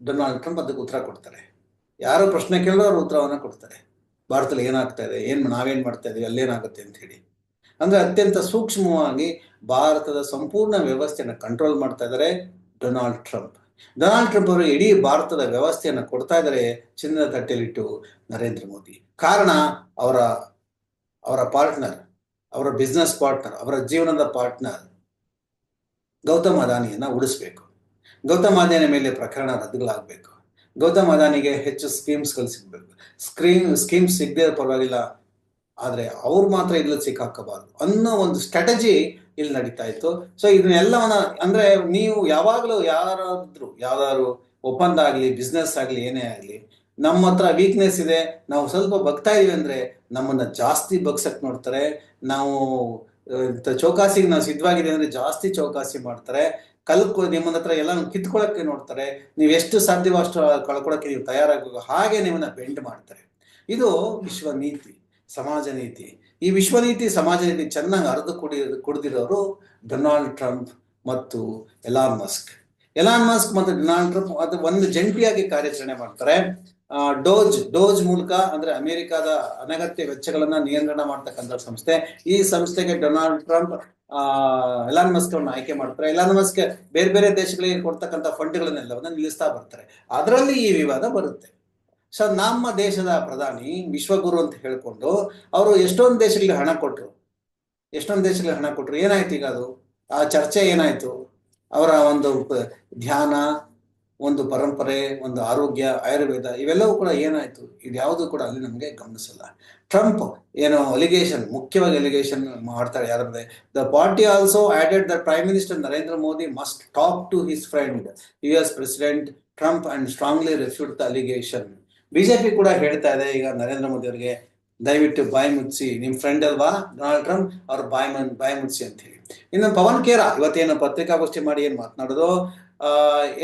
ಡೊನಾಲ್ಡ್ ಟ್ರಂಪ್ ಅದಕ್ಕೆ ಉತ್ತರ ಕೊಡ್ತಾರೆ. ಯಾರೋ ಪ್ರಶ್ನೆ ಕೇಳಿದ್ರು ಅವ್ರ ಉತ್ತರವನ್ನ ಕೊಡ್ತಾರೆ. ಭಾರತದಲ್ಲಿ ಏನಾಗ್ತಾ ಇದೆ? ಏನ್ ನಾವೇನ್ ಮಾಡ್ತಾ ಇದೀವಿ? ಅಲ್ಲೇನಾಗುತ್ತೆ ಅಂತ ಹೇಳಿ. ಅಂದ್ರೆ ಅತ್ಯಂತ ಸೂಕ್ಷ್ಮವಾಗಿ ಭಾರತದ ಸಂಪೂರ್ಣ ವ್ಯವಸ್ಥೆಯನ್ನು ಕಂಟ್ರೋಲ್ ಮಾಡ್ತಾ ಇದ್ದಾರೆ ಡೊನಾಲ್ಡ್ ಟ್ರಂಪ್ ಡೊನಾಲ್ಡ್ ಟ್ರಂಪ್ ಅವರು ಇಡೀ ಭಾರತದ ವ್ಯವಸ್ಥೆಯನ್ನು ಕೊಡ್ತಾ ಇದ್ದಾರೆ ಚಿನ್ನದ ತಟ್ಟೆಲಿಟ್ಟು ನರೇಂದ್ರ ಮೋದಿ. ಕಾರಣ ಅವರ ಅವರ ಪಾರ್ಟ್ನರ್ ಅವರ ಬಿಸ್ನೆಸ್ ಪಾರ್ಟ್ನರ್ ಅವರ ಜೀವನದ ಪಾರ್ಟ್ನರ್ ಗೌತಮ್ ಅದಾನಿಯನ್ನ ಉಳಿಸ್ಬೇಕು. ಗೌತಮ್ ಅದಾನಿ ಮೇಲೆ ಪ್ರಕರಣ ರದ್ದುಗಳಾಗಬೇಕು. ಗೌತಮ್ ಅದಾನಿಗೆ ಹೆಚ್ಚು ಸ್ಕೀಮ್ಸ್ಗಳು ಸಿಗಬೇಕು. ಸ್ಕ್ರೀಮ್ ಸ್ಕೀಮ್ಸ್ ಸಿಗದೇ ಪರವಾಗಿಲ್ಲ. ಆದರೆ ಅವ್ರು ಮಾತ್ರ ಇದ್ರಲ್ಲಿ ಸಿಕ್ಕಾಕಬಾರ್ದು ಅನ್ನೋ ಒಂದು ಸ್ಟ್ರಾಟಜಿ ಇಲ್ಲಿ ನಡೀತಾ ಇತ್ತು. ಸೊ ಇದನ್ನೆಲ್ಲವನ್ನ ಅಂದ್ರೆ ನೀವು ಯಾವಾಗಲೂ ಯಾರಾದ್ರೂ, ಯಾವ್ದಾದ್ರು ಒಪ್ಪಂದ ಆಗ್ಲಿ ಬಿಸ್ನೆಸ್ ಆಗ್ಲಿ, ಏನೇ ಆಗ್ಲಿ, ನಮ್ಮ ಹತ್ರ ವೀಕ್ನೆಸ್ ಇದೆ, ನಾವು ಸ್ವಲ್ಪ ಬಗ್ತಾ ಇದೀವಿ ಅಂದ್ರೆ ನಮ್ಮನ್ನ ಜಾಸ್ತಿ ಬಗ್ಸಕ್ ನೋಡ್ತಾರೆ. ನಾವು ಚೌಕಾಸಿಗೆ ನಾವು ಸಿದ್ಧವಾಗಿದೆ ಅಂದ್ರೆ ಜಾಸ್ತಿ ಚೌಕಾಸಿ ಮಾಡ್ತಾರೆ. ಕಲ್ಕೊ ನಿಮ್ಮನ್ನ ಹತ್ರ ಎಲ್ಲ ಕಿತ್ಕೊಳಕ್ಕೆ ನೋಡ್ತಾರೆ. ನೀವು ಎಷ್ಟು ಸಾಧ್ಯವೋ ಅಷ್ಟು ಕಳ್ಕೊಳಕ್ಕೆ ನೀವು ತಯಾರಾಗಬೇಕು ಹಾಗೆ ನಿಮ್ಮನ್ನ ಬೆಂಡ್ ಮಾಡ್ತಾರೆ. ಇದು ವಿಶ್ವ ನೀತಿ, ಸಮಾಜ ನೀತಿ. ಈ ವಿಶ್ವ ನೀತಿ ಸಮಾಜ ನೀತಿ ಚೆನ್ನಾಗಿ ಅರ್ಧ ಕುಡಿ, ಕುಡಿದಿರೋರು ಡೊನಾಲ್ಡ್ ಟ್ರಂಪ್ ಮತ್ತು ಎಲಾನ್ ಮಸ್ಕ್. ಎಲಾನ್ ಮಸ್ಕ್ ಮತ್ತು ಡೊನಾಲ್ಡ್ ಟ್ರಂಪ್ ಅದು ಒಂದು ಜಂಟಿಯಾಗಿ ಕಾರ್ಯಾಚರಣೆ ಮಾಡ್ತಾರೆ. ಡೋಜ್ ಡೋಜ್ ಮೂಲಕ ಅಂದ್ರೆ ಅಮೆರಿಕದ ಅನಗತ್ಯ ವೆಚ್ಚಗಳನ್ನ ನಿಯಂತ್ರಣ ಮಾಡ್ತಕ್ಕಂಥ ಸಂಸ್ಥೆ. ಈ ಸಂಸ್ಥೆಗೆ ಡೊನಾಲ್ಡ್ ಟ್ರಂಪ್, ಆ, ಎಲಾನ್ ಮಸ್ಕ್ ಅವ್ರನ್ನ ಆಯ್ಕೆ ಮಾಡ್ತಾರೆ. ಎಲಾನ್ ಮಸ್ಕ್ ಬೇರೆ ಬೇರೆ ದೇಶಗಳಿಗೆ ಕೊಡ್ತಕ್ಕಂಥ ಫಂಡ್ಗಳನ್ನೆಲ್ಲವನ್ನ ನಿಲ್ಲಿಸ್ತಾ ಬರ್ತಾರೆ. ಅದರಲ್ಲಿ ಈ ವಿವಾದ ಬರುತ್ತೆ. ಸೊ ನಮ್ಮ ದೇಶದ ಪ್ರಧಾನಿ ವಿಶ್ವಗುರು ಅಂತ ಹೇಳ್ಕೊಂಡು ಅವರು ಎಷ್ಟೊಂದು ದೇಶಗಳಿಗೆ ಹಣ ಕೊಟ್ಟರು ಎಷ್ಟೊಂದು ದೇಶಗಳಿಗೆ ಹಣ ಕೊಟ್ಟರು ಏನಾಯ್ತು ಈಗ ಅದು? ಆ ಚರ್ಚೆ ಏನಾಯ್ತು? ಅವರ ಒಂದು ಧ್ಯಾನ, ಒಂದು ಪರಂಪರೆ, ಒಂದು ಆರೋಗ್ಯ, ಆಯುರ್ವೇದ ಇವೆಲ್ಲವೂ ಕೂಡ ಏನಾಯ್ತು? ಇದ್ಯಾವುದು ಕೂಡ ಅಲ್ಲಿ ನಮಗೆ ಗಮನಿಸಲ್ಲ. ಟ್ರಂಪ್ ಏನು ಅಲಿಗೇಷನ್ ಮುಖ್ಯವಾಗಿ ಅಲಿಗೇಷನ್ ಮಾಡ್ತಾರೆ ಯಾರ the party also added the prime minister Narendra Modi must talk to his friend U S president Trump and strongly refute the allegation BJP ಕೂಡ ಹೇಳ್ತಾ ಇದೆ, ಈಗ ನರೇಂದ್ರ ಮೋದಿ ಅವರಿಗೆ, ದಯವಿಟ್ಟು ಬಾಯಿ ಮುಚ್ಚಿ, ನಿಮ್ ಫ್ರೆಂಡ್ ಅಲ್ವಾ ಡೊನಾಲ್ಡ್ ಟ್ರಂಪ್ ಅವ್ರ ಬಾಯ್ ಮನ್ ಬಾಯಿ ಮುಚ್ಚಿ ಅಂತ ಹೇಳಿ. ಇನ್ನು ಪವನ್ ಖೇರ, ಇವತ್ತೇನು ಪತ್ರಿಕಾಗೋಷ್ಠಿ ಮಾಡಿ ಏನ್ ಮಾತನಾಡೋದು?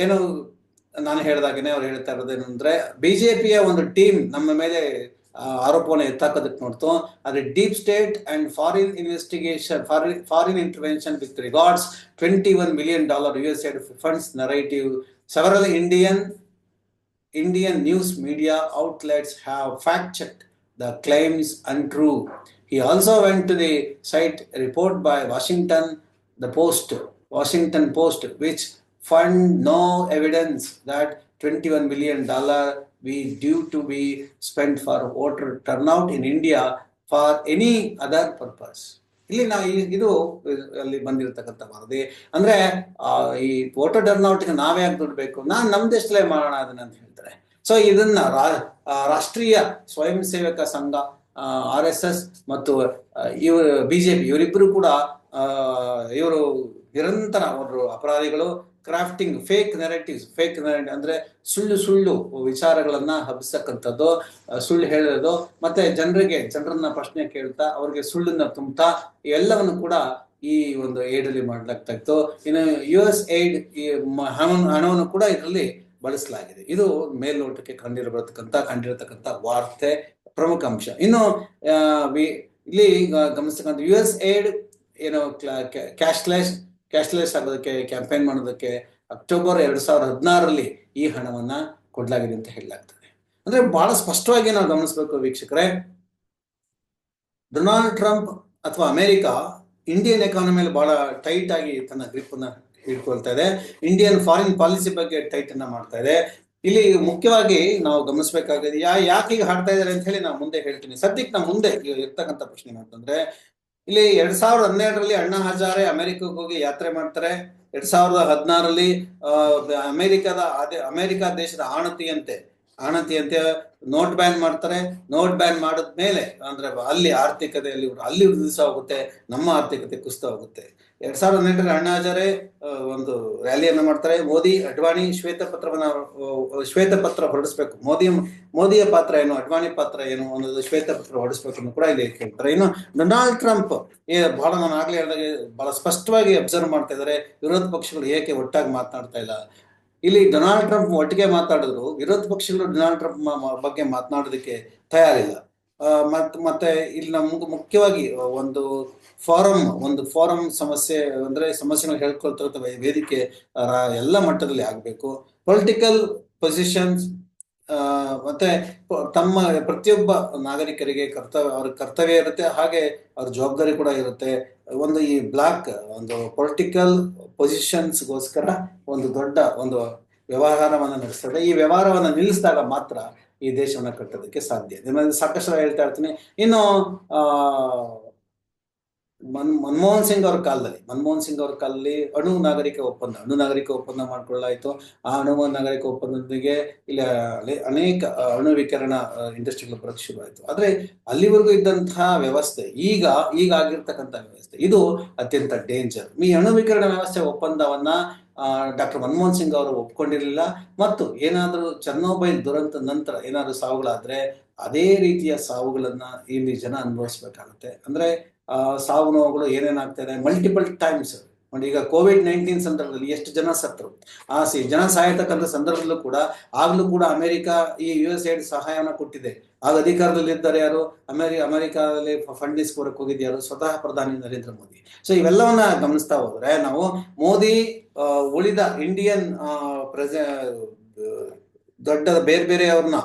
ಏನು ನಾನು ಹೇಳ್ದಾಗೇನೆ ಅವ್ರು ಹೇಳ್ತಾ ಇರೋದೇನು ಅಂದ್ರೆ, ಬಿಜೆಪಿಯ ಒಂದು ಟೀಮ್ ನಮ್ಮ ಮೇಲೆ ಆರೋಪವನ್ನು ಎತ್ತಾಕೋದಕ್ಕೆ ನೋಡ್ತು. ಆದ್ರೆ deep state and foreign investigation foreign foreign intervention with regards, twenty one million dollar U S funds narrative. Several Indian Indian news media outlets have fact checked the claims untrue. He also went to the site report by Washington, the Post, Washington Post, which found no evidence that 21 million dollar be due to be spent for voter turnout in India for any other purpose. ಇಲ್ಲಿ ನಾವು ಇದು ಅಲ್ಲಿ ಬಂದಿರತಕ್ಕಂಥ ವರದಿ ಅಂದ್ರೆ ಆ, ಈ voter ಟರ್ನ್ಔಟ್ಗೆ ನಾವೇ ಯಾಕೆ ದುಡ್ಬೇಕು? ನಾನ್ ನಮ್ ದೇಶದಲ್ಲೇ ಮಾಡೋಣ ಅದನ್ನ ಅಂತ ಹೇಳ್ತಾರೆ. ಸೊ ಇದನ್ನ ರಾಷ್ಟ್ರೀಯ ಸ್ವಯಂ ಸೇವಕ ಸಂಘ ಆರ್ ಎಸ್ ಎಸ್ ಮತ್ತು ಇವರು ಬಿಜೆಪಿ ಇವರಿಬ್ಬರು ಕೂಡ ಇವರು ನಿರಂತರ ಅವರು ಅಪರಾಧಿಗಳು. ಕ್ರಾಫ್ಟಿಂಗ್ ಫೇಕ್ ನೆರೆಟಿವ್ಸ್ ಫೇಕ್ ಅಂದ್ರೆ ಸುಳ್ಳು ಸುಳ್ಳು ವಿಚಾರಗಳನ್ನ ಹಬ್ಬಿಸ್ತಕ್ಕಂಥದ್ದು ಸುಳ್ಳು ಹೇಳೋದು ಮತ್ತೆ ಜನರಿಗೆ, ಜನರನ್ನ ಪ್ರಶ್ನೆ ಕೇಳ್ತಾ, ಅವ್ರಿಗೆ ಸುಳ್ಳನ್ನ ತುಂಬುತ್ತಾ ಎಲ್ಲವನ್ನು ಕೂಡ ಈ ಒಂದು ಏಡಲ್ಲಿ ಮಾಡ್ಲಾಗ್ತಾ ಇತ್ತು ಇನ್ನು ಯು ಎಸ್ ಏಡ್ ಈ ಹಣವನ್ನು ಕೂಡ ಇದರಲ್ಲಿ ಬಳಸಲಾಗಿದೆ. ಇದು ಮೇಲ್ನೋಟಕ್ಕೆ ಕಂಡಿರಬರ್ತಕ್ಕಂಥ ಕಂಡಿರತಕ್ಕಂಥ ವಾರ್ತೆ, ಪ್ರಮುಖ ಅಂಶ. ಇನ್ನು ಇಲ್ಲಿ ಗಮನಿಸ್ತಕ್ಕಂಥ ಯು ಎಸ್ ಏಡ್ ಏನು ಕ್ಯಾಶ್ಲೆಸ್ ಕ್ಯಾಶ್ಲೆಸ್ ಆಗೋದಕ್ಕೆ ಕ್ಯಾಂಪೇನ್ ಮಾಡೋದಕ್ಕೆ ಅಕ್ಟೋಬರ್ ಎರಡ್ ಸಾವಿರದ ಹದಿನಾರರಲ್ಲಿ ಈ ಹಣವನ್ನ ಕೊಡ್ಲಾಗಿದೆ ಅಂತ ಹೇಳಲಾಗ್ತದೆ. ಅಂದ್ರೆ ಬಹಳ ಸ್ಪಷ್ಟವಾಗಿ ನಾವು ಗಮನಿಸಬೇಕು ವೀಕ್ಷಕರೇ. ಡೊನಾಲ್ಡ್ ಟ್ರಂಪ್ ಅಥವಾ ಅಮೆರಿಕ ಇಂಡಿಯನ್ ಎಕಾನಮಿಯಲ್ಲಿ ಬಹಳ ಟೈಟ್ ಆಗಿ ತನ್ನ ಗ್ರಿಪ್ ಅನ್ನ ಹಿಡ್ಕೊಳ್ತಾ ಇದೆ. ಇಂಡಿಯನ್ ಫಾರಿನ್ ಪಾಲಿಸಿ ಬಗ್ಗೆ ಟೈಟ್ ಅನ್ನ ಮಾಡ್ತಾ ಇದೆ. ಇಲ್ಲಿ ಮುಖ್ಯವಾಗಿ ನಾವು ಗಮನಿಸಬೇಕಾಗಿದೆ ಯಾ, ಯಾಕೆ ಈಗ ಹಾಡ್ತಾ ಇದ್ದಾರೆ ಅಂತ ಹೇಳಿ ನಾವು ಮುಂದೆ ಹೇಳ್ತೀನಿ. ಸದ್ಯಕ್ಕೆ ನಾವು ಮುಂದೆ ಇರ್ತಕ್ಕಂಥ ಪ್ರಶ್ನೆ ಅಂತಂದ್ರೆ ಇಲ್ಲಿ ಎರಡ್ ಸಾವಿರದ ಹನ್ನೆರಡರಲ್ಲಿ ಅಣ್ಣಾ ಹಜಾರೆ ಅಮೆರಿಕಕ್ಕೆ ಹೋಗಿ ಯಾತ್ರೆ ಮಾಡ್ತಾರೆ. ಎರಡ್ ಸಾವಿರದ ಹದಿನಾರರಲ್ಲಿ ಅಮೆರಿಕದ ಅಮೆರಿಕ ದೇಶದ ಆಣತಿಯಂತೆ ಆಣತಿಯಂತೆ ನೋಟ್ ಬ್ಯಾನ್ ಮಾಡ್ತಾರೆ. ನೋಟ್ ಬ್ಯಾನ್ ಮಾಡಿದ್ಮೇಲೆ ಅಂದ್ರೆ ಅಲ್ಲಿ ಆರ್ಥಿಕತೆಯಲ್ಲಿ, ಅಲ್ಲಿ ದಿವಸ ಹೋಗುತ್ತೆ, ನಮ್ಮ ಆರ್ಥಿಕತೆ ಕುಸಿತ ಹೋಗುತ್ತೆ. ಎರಡ್ ಸಾವಿರದ ಹದಿನೆಂಟರಲ್ಲಿ ಅಣ್ಣಾ ಹಜಾರೆ ಒಂದು ರ್ಯಾಲಿಯನ್ನ ಮಾಡ್ತಾರೆ. ಮೋದಿ ಅಡ್ವಾಣಿ ಶ್ವೇತ ಪತ್ರವನ್ನ ಶ್ವೇತ ಪತ್ರ ಹೊರಡಿಸ್ಬೇಕು. ಮೋದಿ ಮೋದಿಯ ಪಾತ್ರ ಏನು ಅಡ್ವಾಣಿ ಪಾತ್ರ ಏನು ಅನ್ನೋದು ಶ್ವೇತ ಪತ್ರ ಹೊರಡಿಸ್ಬೇಕು ಅನ್ನೋ ಕೂಡ ಇಲ್ಲಿ ಕೇಳ್ತಾರೆ. ಇನ್ನು ಡೊನಾಲ್ಡ್ ಟ್ರಂಪ್ ಏ, ಬಹಳ ನಾನು ಆಗ್ಲೇ ಹೇಳಿದಾಗ ಬಹಳ ಸ್ಪಷ್ಟವಾಗಿ ಅಬ್ಸರ್ವ್ ಮಾಡ್ತಾ ಇದ್ದಾರೆ. ವಿರೋಧ ಪಕ್ಷಗಳು ಏಕೆ ಒಟ್ಟಾಗಿ ಮಾತನಾಡ್ತಾ ಇಲ್ಲ? ಇಲ್ಲಿ ಡೊನಾಲ್ಡ್ ಟ್ರಂಪ್ ಒಟ್ಟಿಗೆ ಮಾತಾಡಿದ್ರು. ವಿರೋಧ ಪಕ್ಷಗಳು ಡೊನಾಲ್ಡ್ ಟ್ರಂಪ್ ಬಗ್ಗೆ ಮಾತನಾಡೋದಕ್ಕೆ ತಯಾರಿಲ್ಲ. ಮತ್, ಮತ್ತೆ ಇಲ್ಲಿ ನಮ್ಗೆ ಮುಖ್ಯವಾಗಿ ಒಂದು ಫಾರಂ ಒಂದು ಫಾರಂ ಸಮಸ್ಯೆ ಅಂದ್ರೆ ಸಮಸ್ಯೆನ ಹೇಳ್ಕೊಳ್ತಿರ್ತವೆ ವೇದಿಕೆ ಎಲ್ಲ ಮಟ್ಟದಲ್ಲಿ ಆಗ್ಬೇಕು. ಪೊಲಿಟಿಕಲ್ ಪೊಸಿಷನ್ಸ್ ಮತ್ತೆ ತಮ್ಮ ಪ್ರತಿಯೊಬ್ಬ ನಾಗರಿಕರಿಗೆ ಕರ್ತವ್ಯ ಅವ್ರ ಕರ್ತವ್ಯ ಇರುತ್ತೆ, ಹಾಗೆ ಅವ್ರ ಜವಾಬ್ದಾರಿ ಕೂಡ ಇರುತ್ತೆ. ಒಂದು ಈ ಬ್ಲಾಕ್, ಒಂದು ಪೊಲಿಟಿಕಲ್ ಪೊಸಿಷನ್ಸ್ಗೋಸ್ಕರ ಒಂದು ದೊಡ್ಡ ಒಂದು ವ್ಯವಹಾರವನ್ನು ನಡೆಸ್ತದೆ. ಈ ವ್ಯವಹಾರವನ್ನು ನಿಲ್ಲಿಸಿದಾಗ ಮಾತ್ರ ಈ ದೇಶವನ್ನ ಕಟ್ಟೋದಕ್ಕೆ ಸಾಧ್ಯ. ಸಾಕಷ್ಟು ಹೇಳ್ತಾ ಇರ್ತೀನಿ. ಇನ್ನು ಮನ್, ಮನಮೋಹನ್ ಸಿಂಗ್ ಅವ್ರ ಕಾಲದಲ್ಲಿ, ಮನಮೋಹನ್ ಸಿಂಗ್ ಅವ್ರ ಕಾಲದಲ್ಲಿ ಅಣು ನಾಗರಿಕ ಒಪ್ಪಂದ, ಅಣು ನಾಗರಿಕ ಒಪ್ಪಂದ ಮಾಡ್ಕೊಳ್ಳಲಾಯ್ತು. ಆ ಅಣು ನಾಗರಿಕ ಒಪ್ಪಂದದೊಂದಿಗೆ ಇಲ್ಲಿ ಅನೇಕ ಅಣು ವಿಕಿರಣ ಇಂಡಸ್ಟ್ರಿಗಳು ಬರೋಕ್ಕೆ ಶುರುವಾಯಿತು. ಆದ್ರೆ ಅಲ್ಲಿವರೆಗೂ ಇದ್ದಂತಹ ವ್ಯವಸ್ಥೆ, ಈಗ ಈಗ ಆಗಿರ್ತಕ್ಕಂಥ ವ್ಯವಸ್ಥೆ, ಇದು ಅತ್ಯಂತ ಡೇಂಜರ್. ಈ ಅಣು ವಿಕಿರಣ ವ್ಯವಸ್ಥೆ ಒಪ್ಪಂದವನ್ನ ಡಾಕ್ಟರ್ ಮನಮೋಹನ್ ಸಿಂಗ್ ಅವರು ಒಪ್ಕೊಂಡಿರಲಿಲ್ಲ. ಮತ್ತು ಏನಾದರೂ ಚರ್ನೋಬೈಲ್ ದುರಂತ ನಂತರ ಏನಾದರೂ ಸಾವುಗಳಾದರೆ ಅದೇ ರೀತಿಯ ಸಾವುಗಳನ್ನ ಇಲ್ಲಿ ಜನ ಅನುಭವಿಸ್ಬೇಕಾಗುತ್ತೆ. ಅಂದ್ರೆ ಸಾವು ನೋವುಗಳು ಏನೇನಾಗ್ತಾ ಇದೆ ಮಲ್ಟಿಪಲ್ ಟೈಮ್ಸ್ ಈಗ ಕೋವಿಡ್ ನೈನ್ಟೀನ್ ಸಂದರ್ಭದಲ್ಲಿ ಎಷ್ಟು ಜನ ಸತ್ತರು? ಆ ಜನ ಸಾಯತಕ್ಕಂಥ ಸಂದರ್ಭದಲ್ಲೂ ಕೂಡ ಆಗಲೂ ಕೂಡ ಅಮೆರಿಕ ಈ ಯು ಎಸ್ ಏಡ್ ಸಹಾಯವನ್ನು ಕೊಟ್ಟಿದೆ. ಆಗ ಅಧಿಕಾರದಲ್ಲಿ ಇದ್ದಾರೆ ಯಾರು? ಅಮೆರಿ, ಅಮೆರಿಕಾದಲ್ಲಿ ಫಂಡ್ ಇಸ್ಕೊರಕ್ ಹೋಗಿದ್ದು ಯಾರು ಸ್ವತಃ ಪ್ರಧಾನಿ ನರೇಂದ್ರ ಮೋದಿ. ಸೊ ಇವೆಲ್ಲವನ್ನ ಗಮನಿಸ್ತಾ ಹೋದ್ರೆ ನಾವು ಮೋದಿ ಉಳಿದ ಇಂಡಿಯನ್ ಪ್ರಜ, ದೊಡ್ಡ ಬೇರೆ ಬೇರೆಯವ್ರನ್ನ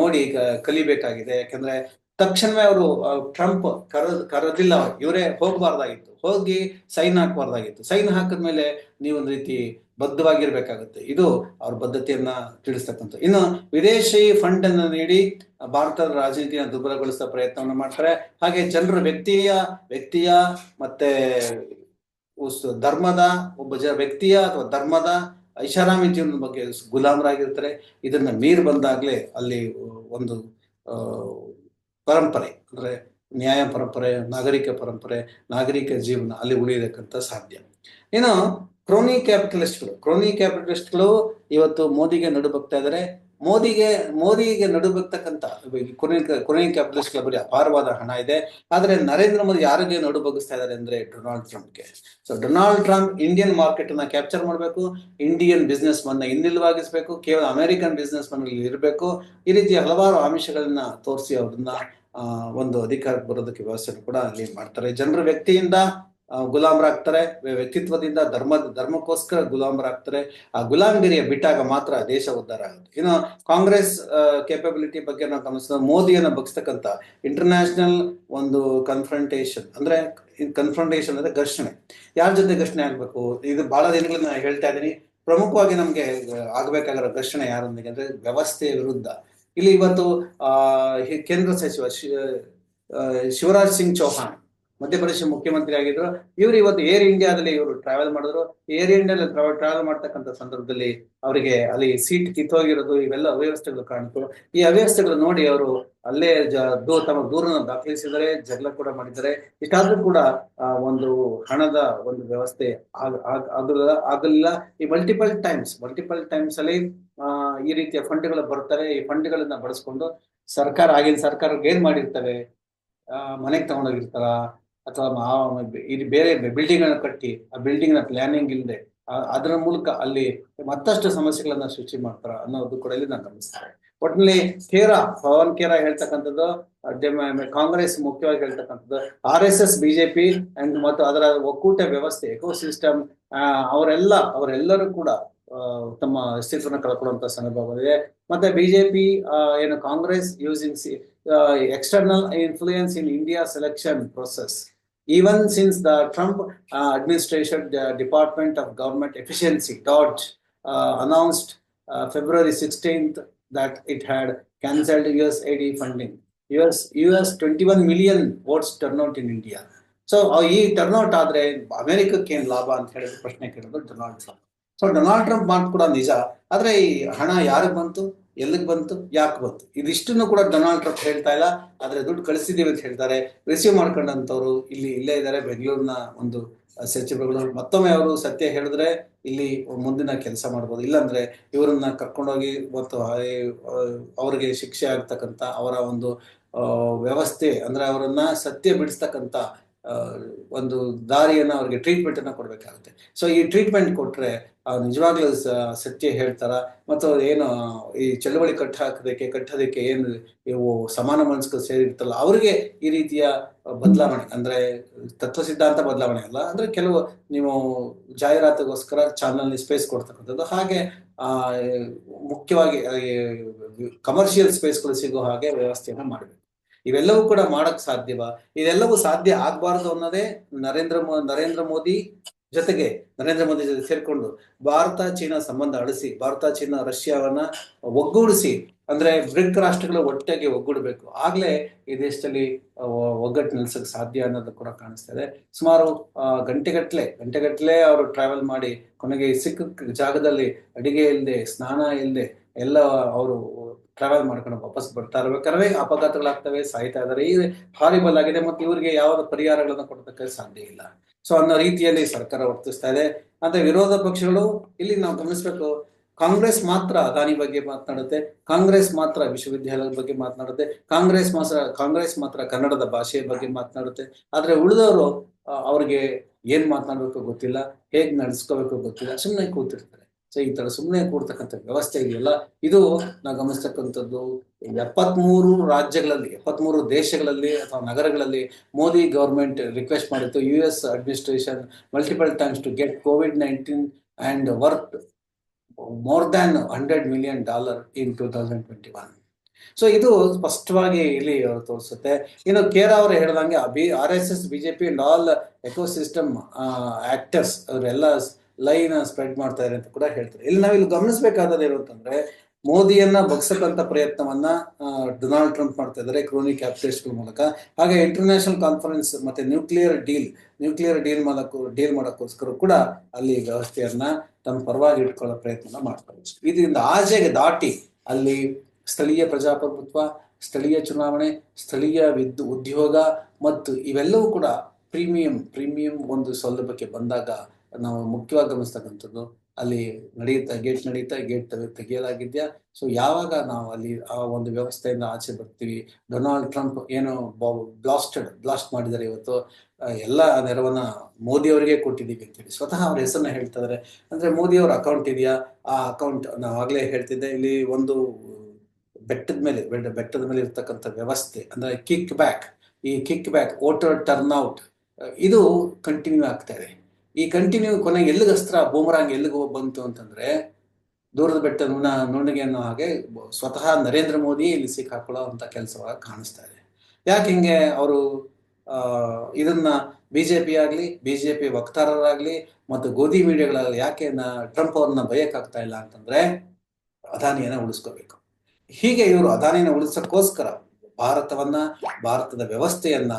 ನೋಡಿ ಕಲಿಬೇಕಾಗಿದೆ. ಯಾಕಂದ್ರೆ ತಕ್ಷಣವೇ ಅವರು ಟ್ರಂಪ್ ಕರ, ಕರೆದಿಲ್ಲ, ಇವರೇ ಹೋಗಬಾರ್ದಾಗಿತ್ತು. ಹೋಗಿ ಸೈನ್ ಹಾಕಬಾರ್ದಾಗಿತ್ತು. ಸೈನ್ ಹಾಕಿದ್ಮೇಲೆ ನೀವು ಒಂದು ರೀತಿ ಬದ್ಧವಾಗಿರ್ಬೇಕಾಗುತ್ತೆ. ಇದು ಅವ್ರ ಬದ್ಧತೆಯನ್ನ ತಿಳಿಸ್ತಕ್ಕಂಥ ಇನ್ನು ವಿದೇಶಿ ಫಂಡ್ ಅನ್ನು ನೀಡಿ ಭಾರತದ ರಾಜನೀತಿಯನ್ನು ದುರ್ಬಲಗೊಳಿಸುವ ಪ್ರಯತ್ನವನ್ನು ಮಾಡ್ತಾರೆ. ಹಾಗೆ ಜನರು ವ್ಯಕ್ತಿಯ ವ್ಯಕ್ತಿಯ ಮತ್ತೆ ಧರ್ಮದ, ಒಬ್ಬ ಜ ವ್ಯಕ್ತಿಯ ಅಥವಾ ಧರ್ಮದ ಐಷಾರಾಮಿ ಜೀವನದ ಬಗ್ಗೆ ಗುಲಾಮರಾಗಿರ್ತಾರೆ. ಇದನ್ನ ಮೀರ್ ಬಂದಾಗ್ಲೇ ಅಲ್ಲಿ ಒಂದು ಪರಂಪರೆ, ಅಂದ್ರೆ ನ್ಯಾಯ ಪರಂಪರೆ, ನಾಗರಿಕ ಪರಂಪರೆ, ನಾಗರಿಕ ಜೀವನ ಅಲ್ಲಿ ಉಳಿಯೋದಕ್ಕಂತ ಸಾಧ್ಯ. ಇನ್ನು ಕ್ರೋನಿ ಕ್ಯಾಪಿಟಲಿಸ್ಟ್ಗಳು ಕ್ರೋನಿ ಕ್ಯಾಪಿಟಲಿಸ್ಟ್ಗಳು ಇವತ್ತು ಮೋದಿಗೆ ನಡುಬಗ್ತಾ ಇದ್ದಾರೆ ಮೋದಿಗೆ ಮೋದಿಗೆ ನಡುಬಗ್ತಕ್ಕಂತ ಕೊನೆ ಕೊನೆ ಕ್ಯಾಪಿಟಲಿಸ್ಟ್ ಬರೀ ಅಪಾರವಾದ ಹಣ ಇದೆ. ಆದರೆ ನರೇಂದ್ರ ಮೋದಿ ಯಾರಿಗೆ ನಡುಬಗ್ಗಿಸ್ತಾ ಇದ್ದಾರೆ ಅಂದ್ರೆ Donald ಟ್ರಂಪ್ಗೆ. So Donald Trump Indian market capture ಮಾಡಬೇಕು ಇಂಡಿಯನ್ ಬಿಸ್ನೆಸ್ ಮನ್ನ ಇನ್ನಿಲ್ವಾಗಿಸ್ಬೇಕು, ಕೇವಲ ಅಮೆರಿಕನ್ ಬಿಸ್ನೆಸ್ ಮನ್ ಇರಬೇಕು, ಈ ರೀತಿಯ ಹಲವಾರು ಆಮಿಷಗಳನ್ನ ತೋರಿಸಿ ಅವ್ರನ್ನ ಒಂದು ಅಧಿಕಾರಕ್ಕೆ ಬರೋದಕ್ಕೆ ವ್ಯವಸ್ಥೆ ಕೂಡ ಅಲ್ಲಿ ಮಾಡ್ತಾರೆ. ಜನರ ವ್ಯಕ್ತಿಯಿಂದ ಗುಲಾಮರಾಗ್ತಾರೆ, ವ್ಯಕ್ತಿತ್ವದಿಂದ, ಧರ್ಮ, ಧರ್ಮಕ್ಕೋಸ್ಕರ ಗುಲಾಮರಾಗ್ತಾರೆ. ಆ ಗುಲಾಮಗಿರಿಯ ಬಿಟ್ಟಾಗ ಮಾತ್ರ ದೇಶ ಉದ್ಧಾರ ಆಗುತ್ತೆ. ಇನ್ನು ಕಾಂಗ್ರೆಸ್ ಕೇಪಬಿಲಿಟಿ ಬಗ್ಗೆ ನಾವು ಗಮನಿಸಿದ ಮೋದಿಯನ್ನು ಬಗ್ಸ್ತಕ್ಕಂಥ ಇಂಟರ್ನ್ಯಾಷನಲ್ ಒಂದು ಕನ್ಫ್ರಂಟೇಷನ್ ಅಂದ್ರೆ ಕನ್ಫ್ರಂಟೇಷನ್ ಅಂದ್ರೆ ಘರ್ಷಣೆ. ಯಾರ ಜೊತೆ ಘರ್ಷಣೆ ಆಗ್ಬೇಕು? ಇದು ಬಹಳ ದಿನಗಳನ್ನ ನಾನು ಹೇಳ್ತಾ ಇದ್ದೀನಿ. ಪ್ರಮುಖವಾಗಿ ನಮ್ಗೆ ಆಗ್ಬೇಕಾಗಿರೋ ಘರ್ಷಣೆ ಯಾರೊಂದಿಗೆ ಅಂದ್ರೆ ವ್ಯವಸ್ಥೆಯ ವಿರುದ್ಧ. ಇಲ್ಲಿ ಇವತ್ತು ಕೇಂದ್ರ ಸಚಿವ ಶಿವರಾಜ್ ಸಿಂಗ್ ಚೌಹಾಣ್. ಮಧ್ಯಪ್ರದೇಶ ಮುಖ್ಯಮಂತ್ರಿ ಆಗಿದ್ರು. ಇವರು ಇವತ್ತು ಏರ್ ಇಂಡಿಯಾದಲ್ಲಿ ಇವರು ಟ್ರಾವೆಲ್ ಮಾಡಿದ್ರು. ಏರ್ ಇಂಡಿಯಾದಲ್ಲಿ ಟ್ರಾವೆಲ್ ಮಾಡ್ತಕ್ಕಂಥ ಸಂದರ್ಭದಲ್ಲಿ ಅವರಿಗೆ ಅಲ್ಲಿ ಸೀಟ್ ಕಿತ್ತೋಗಿರೋದು ಇವೆಲ್ಲ ಅವ್ಯವಸ್ಥೆಗಳು ಕಾಣ್ತು. ಈ ಅವ್ಯವಸ್ಥೆಗಳು ನೋಡಿ ಅವರು ಅಲ್ಲೇ ದೂ, ತಮ್ಮ ದೂರನ್ನು ದಾಖಲಿಸಿದರೆ, ಜಗಳ ಕೂಡ ಮಾಡಿದ್ದಾರೆ ಇಷ್ಟಾದ್ರೂ ಕೂಡ ಒಂದು ಹಣದ ಒಂದು ವ್ಯವಸ್ಥೆ ಆಗ, ಆಗ- ಆಗಲ್ಲ ಆಗಲಿಲ್ಲ ಈ ಮಲ್ಟಿಪಲ್ ಟೈಮ್ಸ್ ಮಲ್ಟಿಪಲ್ ಟೈಮ್ಸ್ ಅಲ್ಲಿ ಈ ರೀತಿಯ ಫಂಡ್ಗಳು ಬರ್ತಾರೆ ಈ ಫಂಡ್ಗಳನ್ನ ಬಳಸ್ಕೊಂಡು ಸರ್ಕಾರ, ಆಗಿನ ಸರ್ಕಾರ ಏನ್ ಮಾಡಿರ್ತವೆ? ಮನೆಗೆ ತಗೊಂಡೋಗಿರ್ತಾರ? ಅಥವಾ ಇದು ಬೇರೆ ಬಿಲ್ಡಿಂಗ್ ಅನ್ನು ಕಟ್ಟಿ, ಆ ಬಿಲ್ಡಿಂಗ್ನ ಪ್ಲಾನಿಂಗ್ ಇಲ್ಲದೆ ಅದರ ಮೂಲಕ ಅಲ್ಲಿ ಮತ್ತಷ್ಟು ಸಮಸ್ಯೆಗಳನ್ನ ಸೃಷ್ಟಿ ಮಾಡ್ತಾರ ಅನ್ನೋದು ಕೂಡ ಇಲ್ಲಿ ನಾನು ಗಮನಿಸ್ತೇನೆ. ಒಟ್ಟಿನಲ್ಲಿ ಖೇರಾ ಪವನ್ ಖೇರಾ ಹೇಳ್ತಕ್ಕಂಥದ್ದು ಕಾಂಗ್ರೆಸ್ ಮುಖ್ಯವಾಗಿ ಹೇಳ್ತಕ್ಕಂಥದ್ದು, R S S BJP and ಮತ್ತು ಅದರ ಒಕ್ಕೂಟ ವ್ಯವಸ್ಥೆ ಎಕೋ ಸಿಸ್ಟಮ್ ಅವರೆಲ್ಲ, ಅವರೆಲ್ಲರೂ ಕೂಡ ತಮ್ಮ ಅಸ್ತಿತ್ವನ ಕಳ್ಕೊಳ್ಳುವಂತ ಸಂದರ್ಭ ಬಂದಿದೆ ಮತ್ತೆ ಬಿಜೆಪಿ ಏನು Congress using external influence in India selection process even since the Trump uh, administration, the Department of Government Efficiency, DOGE, uh, announced uh, February 16th that it had cancelled USAID funding. US, US 21 million votes turnout in India. So ಈ turnout ಆದ್ರೆ ಅಮೆರಿಕಕ್ಕೆ ಏನ್ ಲಾಭ ಅಂತ ಹೇಳಿದ ಪ್ರಶ್ನೆ ಕೇಳಿದ್ರು Donald Trump so Donald Trump ಮಾತು ಕೂಡ ನಿಜ ಆದ್ರೆ ಈ ಹಣ ಯಾರಿಗೆ ಬಂತು ಎಲ್ಲಿಗೆ ಬಂತು? ಯಾಕೆ ಬಂತು? ಇದಿಷ್ಟನ್ನು ಕೂಡ ಡೊನಾಲ್ಡ್ ಟ್ರಂಪ್ ಹೇಳ್ತಾ ಇಲ್ಲ. ಆದ್ರೆ ದುಡ್ಡು ಕಳಿಸಿದ್ದೀವಿ ಅಂತ ಹೇಳ್ತಾರೆ. ರಿಸೀವ್ ಮಾಡ್ಕೊಂಡಂತವ್ರು ಇಲ್ಲಿ ಇಲ್ಲೇ ಇದ್ದಾರೆ. ಬೆಂಗಳೂರಿನ ಒಂದು ಸಚಿವರುಗಳು ಮತ್ತೊಮ್ಮೆ ಅವರು ಸತ್ಯ ಹೇಳಿದ್ರೆ ಇಲ್ಲಿ ಮುಂದಿನ ಕೆಲಸ ಮಾಡ್ಬೋದು. ಇಲ್ಲಾಂದ್ರೆ ಇವರನ್ನ ಕರ್ಕೊಂಡೋಗಿ ಮತ್ತು ಅವರಿಗೆ ಶಿಕ್ಷೆ ಆಗ್ತಕ್ಕಂಥ ಅವರ ಒಂದು ವ್ಯವಸ್ಥೆ ಅಂದ್ರೆ ಅವರನ್ನ ಸತ್ಯ ಬಿಡಿಸ್ತಕ್ಕಂತ ಆ, ಒಂದು ದಾರಿಯನ್ನ ಅವ್ರಿಗೆ ಟ್ರೀಟ್ಮೆಂಟ್ ಅನ್ನ ಕೊಡ್ಬೇಕಾಗುತ್ತೆ. ಸೊ ಈ ಟ್ರೀಟ್ಮೆಂಟ್ ಕೊಟ್ರೆ ನಿಜವಾಗ್ಲೂ ಸತ್ಯ ಹೇಳ್ತಾರ? ಮತ್ತು ಏನು, ಈ ಚಳುವಳಿ ಕಟ್ಟ ಹಾಕೋದಕ್ಕೆ, ಕಟ್ಟೋದಕ್ಕೆ ಏನು, ಇವು ಸಮಾನ ಮನಸ್ಕ ಸೇರಿರ್ತಲ್ಲ ಅವ್ರಿಗೆ ಈ ರೀತಿಯ ಬದಲಾವಣೆ, ಅಂದ್ರೆ ತತ್ವ ಸಿದ್ಧಾಂತ ಬದಲಾವಣೆ ಅಲ್ಲ, ಅಂದ್ರೆ ಕೆಲವು ನೀವು ಜಾಹೀರಾತಿಗೋಸ್ಕರ ಚಾನಲ್ ಸ್ಪೇಸ್ ಕೊಡ್ತಕ್ಕಂಥದ್ದು. ಹಾಗೆ ಮುಖ್ಯವಾಗಿ ಕಮರ್ಷಿಯಲ್ ಸ್ಪೇಸ್ಗಳು ಸಿಗೋ ಹಾಗೆ ವ್ಯವಸ್ಥೆಯನ್ನು ಮಾಡಬೇಕು. ಇವೆಲ್ಲವೂ ಕೂಡ ಮಾಡಕ್ ಸಾಧ್ಯವಾ? ಇದೆಲ್ಲವೂ ಸಾಧ್ಯ ಆಗ್ಬಾರ್ದು ಅನ್ನೋದೇ ನರೇಂದ್ರ ನರೇಂದ್ರ ಮೋದಿ ಜೊತೆಗೆ, ನರೇಂದ್ರ ಮೋದಿ ಜೊತೆ ಸೇರ್ಕೊಂಡು ಭಾರತ, ಚೀನಾ ಸಂಬಂಧ ಅಳಿಸಿ, ಭಾರತ, ಚೀನಾ, ರಷ್ಯಾವನ್ನ ಒಗ್ಗೂಡಿಸಿ, ಅಂದ್ರೆ ಬ್ರಿಕ್ ರಾಷ್ಟ್ರಗಳು ಒಟ್ಟಿಗೆ ಒಗ್ಗೂಡಬೇಕು. ಆಗ್ಲೇ ಈ ದೇಶದಲ್ಲಿ ಒಗ್ಗಟ್ಟು ನಿಲ್ಸಕ್ ಸಾಧ್ಯ ಅನ್ನೋದು ಕೂಡ ಕಾಣಿಸ್ತಾ ಇದೆ. ಸುಮಾರು ಗಂಟೆಗಟ್ಲೆ ಗಂಟೆಗಟ್ಲೆ ಅವರು ಟ್ರಾವೆಲ್ ಮಾಡಿ, ಕೊನೆಗೆ ಸಿಕ್ಕ ಜಾಗದಲ್ಲಿ ಅಡಿಗೆ ಇಲ್ಲದೆ ಸ್ನಾನ ಇಲ್ಲದೆ ಎಲ್ಲ ಅವರು ಟ್ರಾವೆಲ್ ಮಾಡ್ಕೊಂಡು ವಾಪಸ್ ಬರ್ತಾ ಇರ್ಬೇಕಾದ್ರೆ ಅಪಘಾತಗಳಾಗ್ತವೆ, ಸಾಯ್ತಾ ಇದಾರೆ. ಈ ಹಾರಿಬಲ್ ಆಗಿದೆ ಮತ್ತೆ ಇವರಿಗೆ ಯಾವ ಪರಿಹಾರಗಳನ್ನು ಕೊಡೋದಕ್ಕೆ ಸಾಧ್ಯ ಇಲ್ಲ. ಸೊ ಅನ್ನೋ ರೀತಿಯಲ್ಲಿ ಸರ್ಕಾರ ವರ್ತಿಸ್ತಾ ಇದೆ. ಅಂದ್ರೆ ವಿರೋಧ ಪಕ್ಷಗಳು, ಇಲ್ಲಿ ನಾವು ಗಮನಿಸ್ಬೇಕು, ಕಾಂಗ್ರೆಸ್ ಮಾತ್ರ ಅದಾನಿ ಬಗ್ಗೆ ಮಾತನಾಡುತ್ತೆ. ಕಾಂಗ್ರೆಸ್ ಮಾತ್ರ ವಿಶ್ವವಿದ್ಯಾಲಯದ ಬಗ್ಗೆ ಮಾತನಾಡುತ್ತೆ. ಕಾಂಗ್ರೆಸ್ ಮಾತ್ರ ಕಾಂಗ್ರೆಸ್ ಮಾತ್ರ ಕನ್ನಡದ ಭಾಷೆಯ ಬಗ್ಗೆ ಮಾತನಾಡುತ್ತೆ. ಆದ್ರೆ ಉಳಿದವರು ಅವ್ರಿಗೆ ಏನ್ ಮಾತನಾಡ್ಬೇಕು ಗೊತ್ತಿಲ್ಲ, ಹೇಗ್ ನಡೆಸ್ಕೋಬೇಕು ಗೊತ್ತಿಲ್ಲ ಸುಮ್ಮನೆ ಕೂತಿರ್ತಾರೆ. ಸೊ ಈ ತರ ಸುಮ್ಮನೆ ಕೂಡ್ತಕ್ಕಂಥ ವ್ಯವಸ್ಥೆ ಇದೆಯಲ್ಲ? ಇದು ನಾವು ಗಮನಿಸ್ತಕ್ಕಂಥದ್ದು ಎಪ್ಪತ್ಮೂರು ರಾಜ್ಯಗಳಲ್ಲಿ, ಎಪ್ಪತ್ಮೂರು ದೇಶಗಳಲ್ಲಿ ಅಥವಾ ನಗರಗಳಲ್ಲಿ ಮೋದಿ ಗೌರ್ಮೆಂಟ್ ರಿಕ್ವೆಸ್ಟ್ ಮಾಡಿತ್ತು. U S administration multiple times to get Covid nineteen and worth more than hundred million dollar in two thousand twenty one so ಇದು ಸ್ಪಷ್ಟವಾಗಿ ಇಲ್ಲಿ ತೋರಿಸುತ್ತೆ. ಇನ್ನು ಕೇರ ಅವರು ಹೇಳ್ದಂಗೆ B R S S B J P all ecosystem actors ಅವರೆಲ್ಲ line spread ಮಾಡ್ತಾ ಇದ್ದಾರೆ ಅಂತ ಕೂಡ ಹೇಳ್ತಾರೆ. ಇಲ್ಲಿ ನಾವಿಲ್ಲಿ ಗಮನಿಸಬೇಕಾದದ್ದು ಏನು ಅಂತಂದ್ರೆ, ಮೋದಿಯನ್ನ ಬಗ್ಸಕ್ಕಂತ ಪ್ರಯತ್ನವನ್ನ ಡೊನಾಲ್ಡ್ ಟ್ರಂಪ್ ಮಾಡ್ತಾ ಇದ್ದಾರೆ ಕ್ರೋನಿ ಕ್ಯಾಪಿಟಲಿಸ್ಟ್ಗಳ ಮೂಲಕ. ಹಾಗೆ ಇಂಟರ್ನ್ಯಾಷನಲ್ ಕಾನ್ಫರೆನ್ಸ್ ಮತ್ತೆ ನ್ಯೂಕ್ಲಿಯರ್ ಡೀಲ್ ನ್ಯೂಕ್ಲಿಯರ್ ಡೀಲ್ ಮಾಡಕ್ಕೂ ಡೀಲ್ ಮಾಡೋಕ್ಕೋಸ್ಕರ ಕೂಡ ಅಲ್ಲಿ ವ್ಯವಸ್ಥೆಯನ್ನ ತಮ್ಮ ಪರವಾಗಿ ಇಟ್ಕೊಳ್ಳೋ ಪ್ರಯತ್ನ ಮಾಡ್ತಾರೆ ಇದರಿಂದ ಆಚೆಗೆ ದಾಟಿ ಅಲ್ಲಿ ಸ್ಥಳೀಯ ಪ್ರಜಾಪ್ರಭುತ್ವ, ಸ್ಥಳೀಯ ಚುನಾವಣೆ, ಸ್ಥಳೀಯ ವಿದ್, ಉದ್ಯೋಗ ಮತ್ತು ಇವೆಲ್ಲವೂ ಕೂಡ ಪ್ರೀಮಿಯಂ ಪ್ರೀಮಿಯಂ ಒಂದು ಸೌಲಭ್ಯಕ್ಕೆ ಬಂದಾಗ ನಾವು ಮುಖ್ಯವಾಗಿ ಗಮನಿಸ್ತಕ್ಕಂಥದ್ದು, ಅಲ್ಲಿ ನಡೆಯುತ್ತಾ ಗೇಟ್ ನಡೆಯುತ್ತಾ ಗೇಟ್ ತೆಗೆಯಲಾಗಿದೆಯಾ? ಸೊ ಯಾವಾಗ ನಾವು ಅಲ್ಲಿ ಆ ಒಂದು ವ್ಯವಸ್ಥೆಯಿಂದ ಆಚೆ ಬರ್ತೀವಿ? ಡೊನಾಲ್ಡ್ ಟ್ರಂಪ್ ಏನು ಬ್ಲಾಸ್ಟೆಡ್ ಬ್ಲಾಸ್ಟ್ ಮಾಡಿದ್ದಾರೆ ಇವತ್ತು. ಎಲ್ಲ ನೆರವನ್ನ ಮೋದಿ ಅವರಿಗೆ ಕೊಟ್ಟಿದ್ದೀವಿ ಅಂತೇಳಿ. ಸ್ವತಃ ಅವ್ರ ಹೆಸರನ್ನ ಹೇಳ್ತಾ ಇದಾರೆ ಅಂದ್ರೆ ಮೋದಿ ಅವ್ರ ಅಕೌಂಟ್ ಇದೆಯಾ? ಆ ಅಕೌಂಟ್ ನಾವು ಆಗ್ಲೇ ಹೇಳ್ತಿದ್ದೆ, ಇಲ್ಲಿ ಒಂದು ಬೆಟ್ಟದ ಮೇಲೆ, ಬೆಟ್ಟ- ಬೆಟ್ಟದ ಮೇಲೆ ಇರ್ತಕ್ಕಂಥ ವ್ಯವಸ್ಥೆ, ಅಂದ್ರೆ ಕಿಕ್ ಬ್ಯಾಕ್ ಈ ಕಿಕ್ ಬ್ಯಾಕ್ ವೋಟರ್ ಟರ್ನ್ಔಟ್ ಇದು ಕಂಟಿನ್ಯೂ ಆಗ್ತಾ ಇದೆ. ಈ ಕಂಟಿನ್ಯೂ ಕೊನೆಗೆ ಎಲ್ಲಿಗೆ ಅಸ್ತ್ರ, ಬೂಮರಾಂಗ್ ಎಲ್ಲಿಗೆ ಬಂತು ಅಂತಂದ್ರೆ, ದೂರದ ಬೆಟ್ಟ ನುಣ ನುಣಿಗೆ ಅನ್ನೋ ಹಾಗೆ ಸ್ವತಃ ನರೇಂದ್ರ ಮೋದಿ ಇಲ್ಲಿ ಸಿಕ್ಕಾಕೊಳ್ಳೋ ಅಂತ ಕೆಲಸವಾಗಿ ಕಾಣಿಸ್ತಾ ಇದೆ. ಯಾಕೆ ಹಿಂಗೆ ಅವರು ಇದನ್ನ ಬಿಜೆಪಿ ಆಗ್ಲಿ ಬಿಜೆಪಿ ವಕ್ತಾರರಾಗ್ಲಿ ಮತ್ತು ಗೋಧಿ ಮೀಡಿಯಾಗಳಲ್ಲಿ ಯಾಕೆ ಟ್ರಂಪ್ ಅವ್ರನ್ನ ಭಯಕ್ಕಾಗ್ತಾ ಇಲ್ಲ ಅಂತಂದ್ರೆ, ಅದಾನಿಯನ್ನ ಉಳಿಸ್ಕೋಬೇಕು. ಹೀಗೆ ಇವರು ಅದಾನಿಯನ್ನ ಉಳಿಸಕ್ಕೋಸ್ಕರ ಭಾರತವನ್ನ, ಭಾರತದ ವ್ಯವಸ್ಥೆಯನ್ನ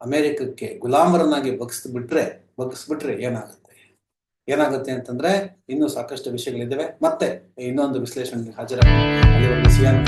ಅಮೆರಿಕಕ್ಕೆ ಗುಲಾಮರನ್ನಾಗಿ ಬಗ್ಸ್ ಬಿಟ್ರೆ ಬಗ್ಸ್ಬಿಟ್ರೆ ಏನಾಗುತ್ತೆ? ಏನಾಗುತ್ತೆ ಅಂತಂದ್ರೆ ಇನ್ನೂ ಸಾಕಷ್ಟು ವಿಷಯಗಳಿದ್ದಾವೆ. ಮತ್ತೆ ಇನ್ನೊಂದು ವಿಶ್ಲೇಷಣೆಗೆ ಹಾಜರಾಗಿ ಸಿಎಂ ಸಿಯಾನ್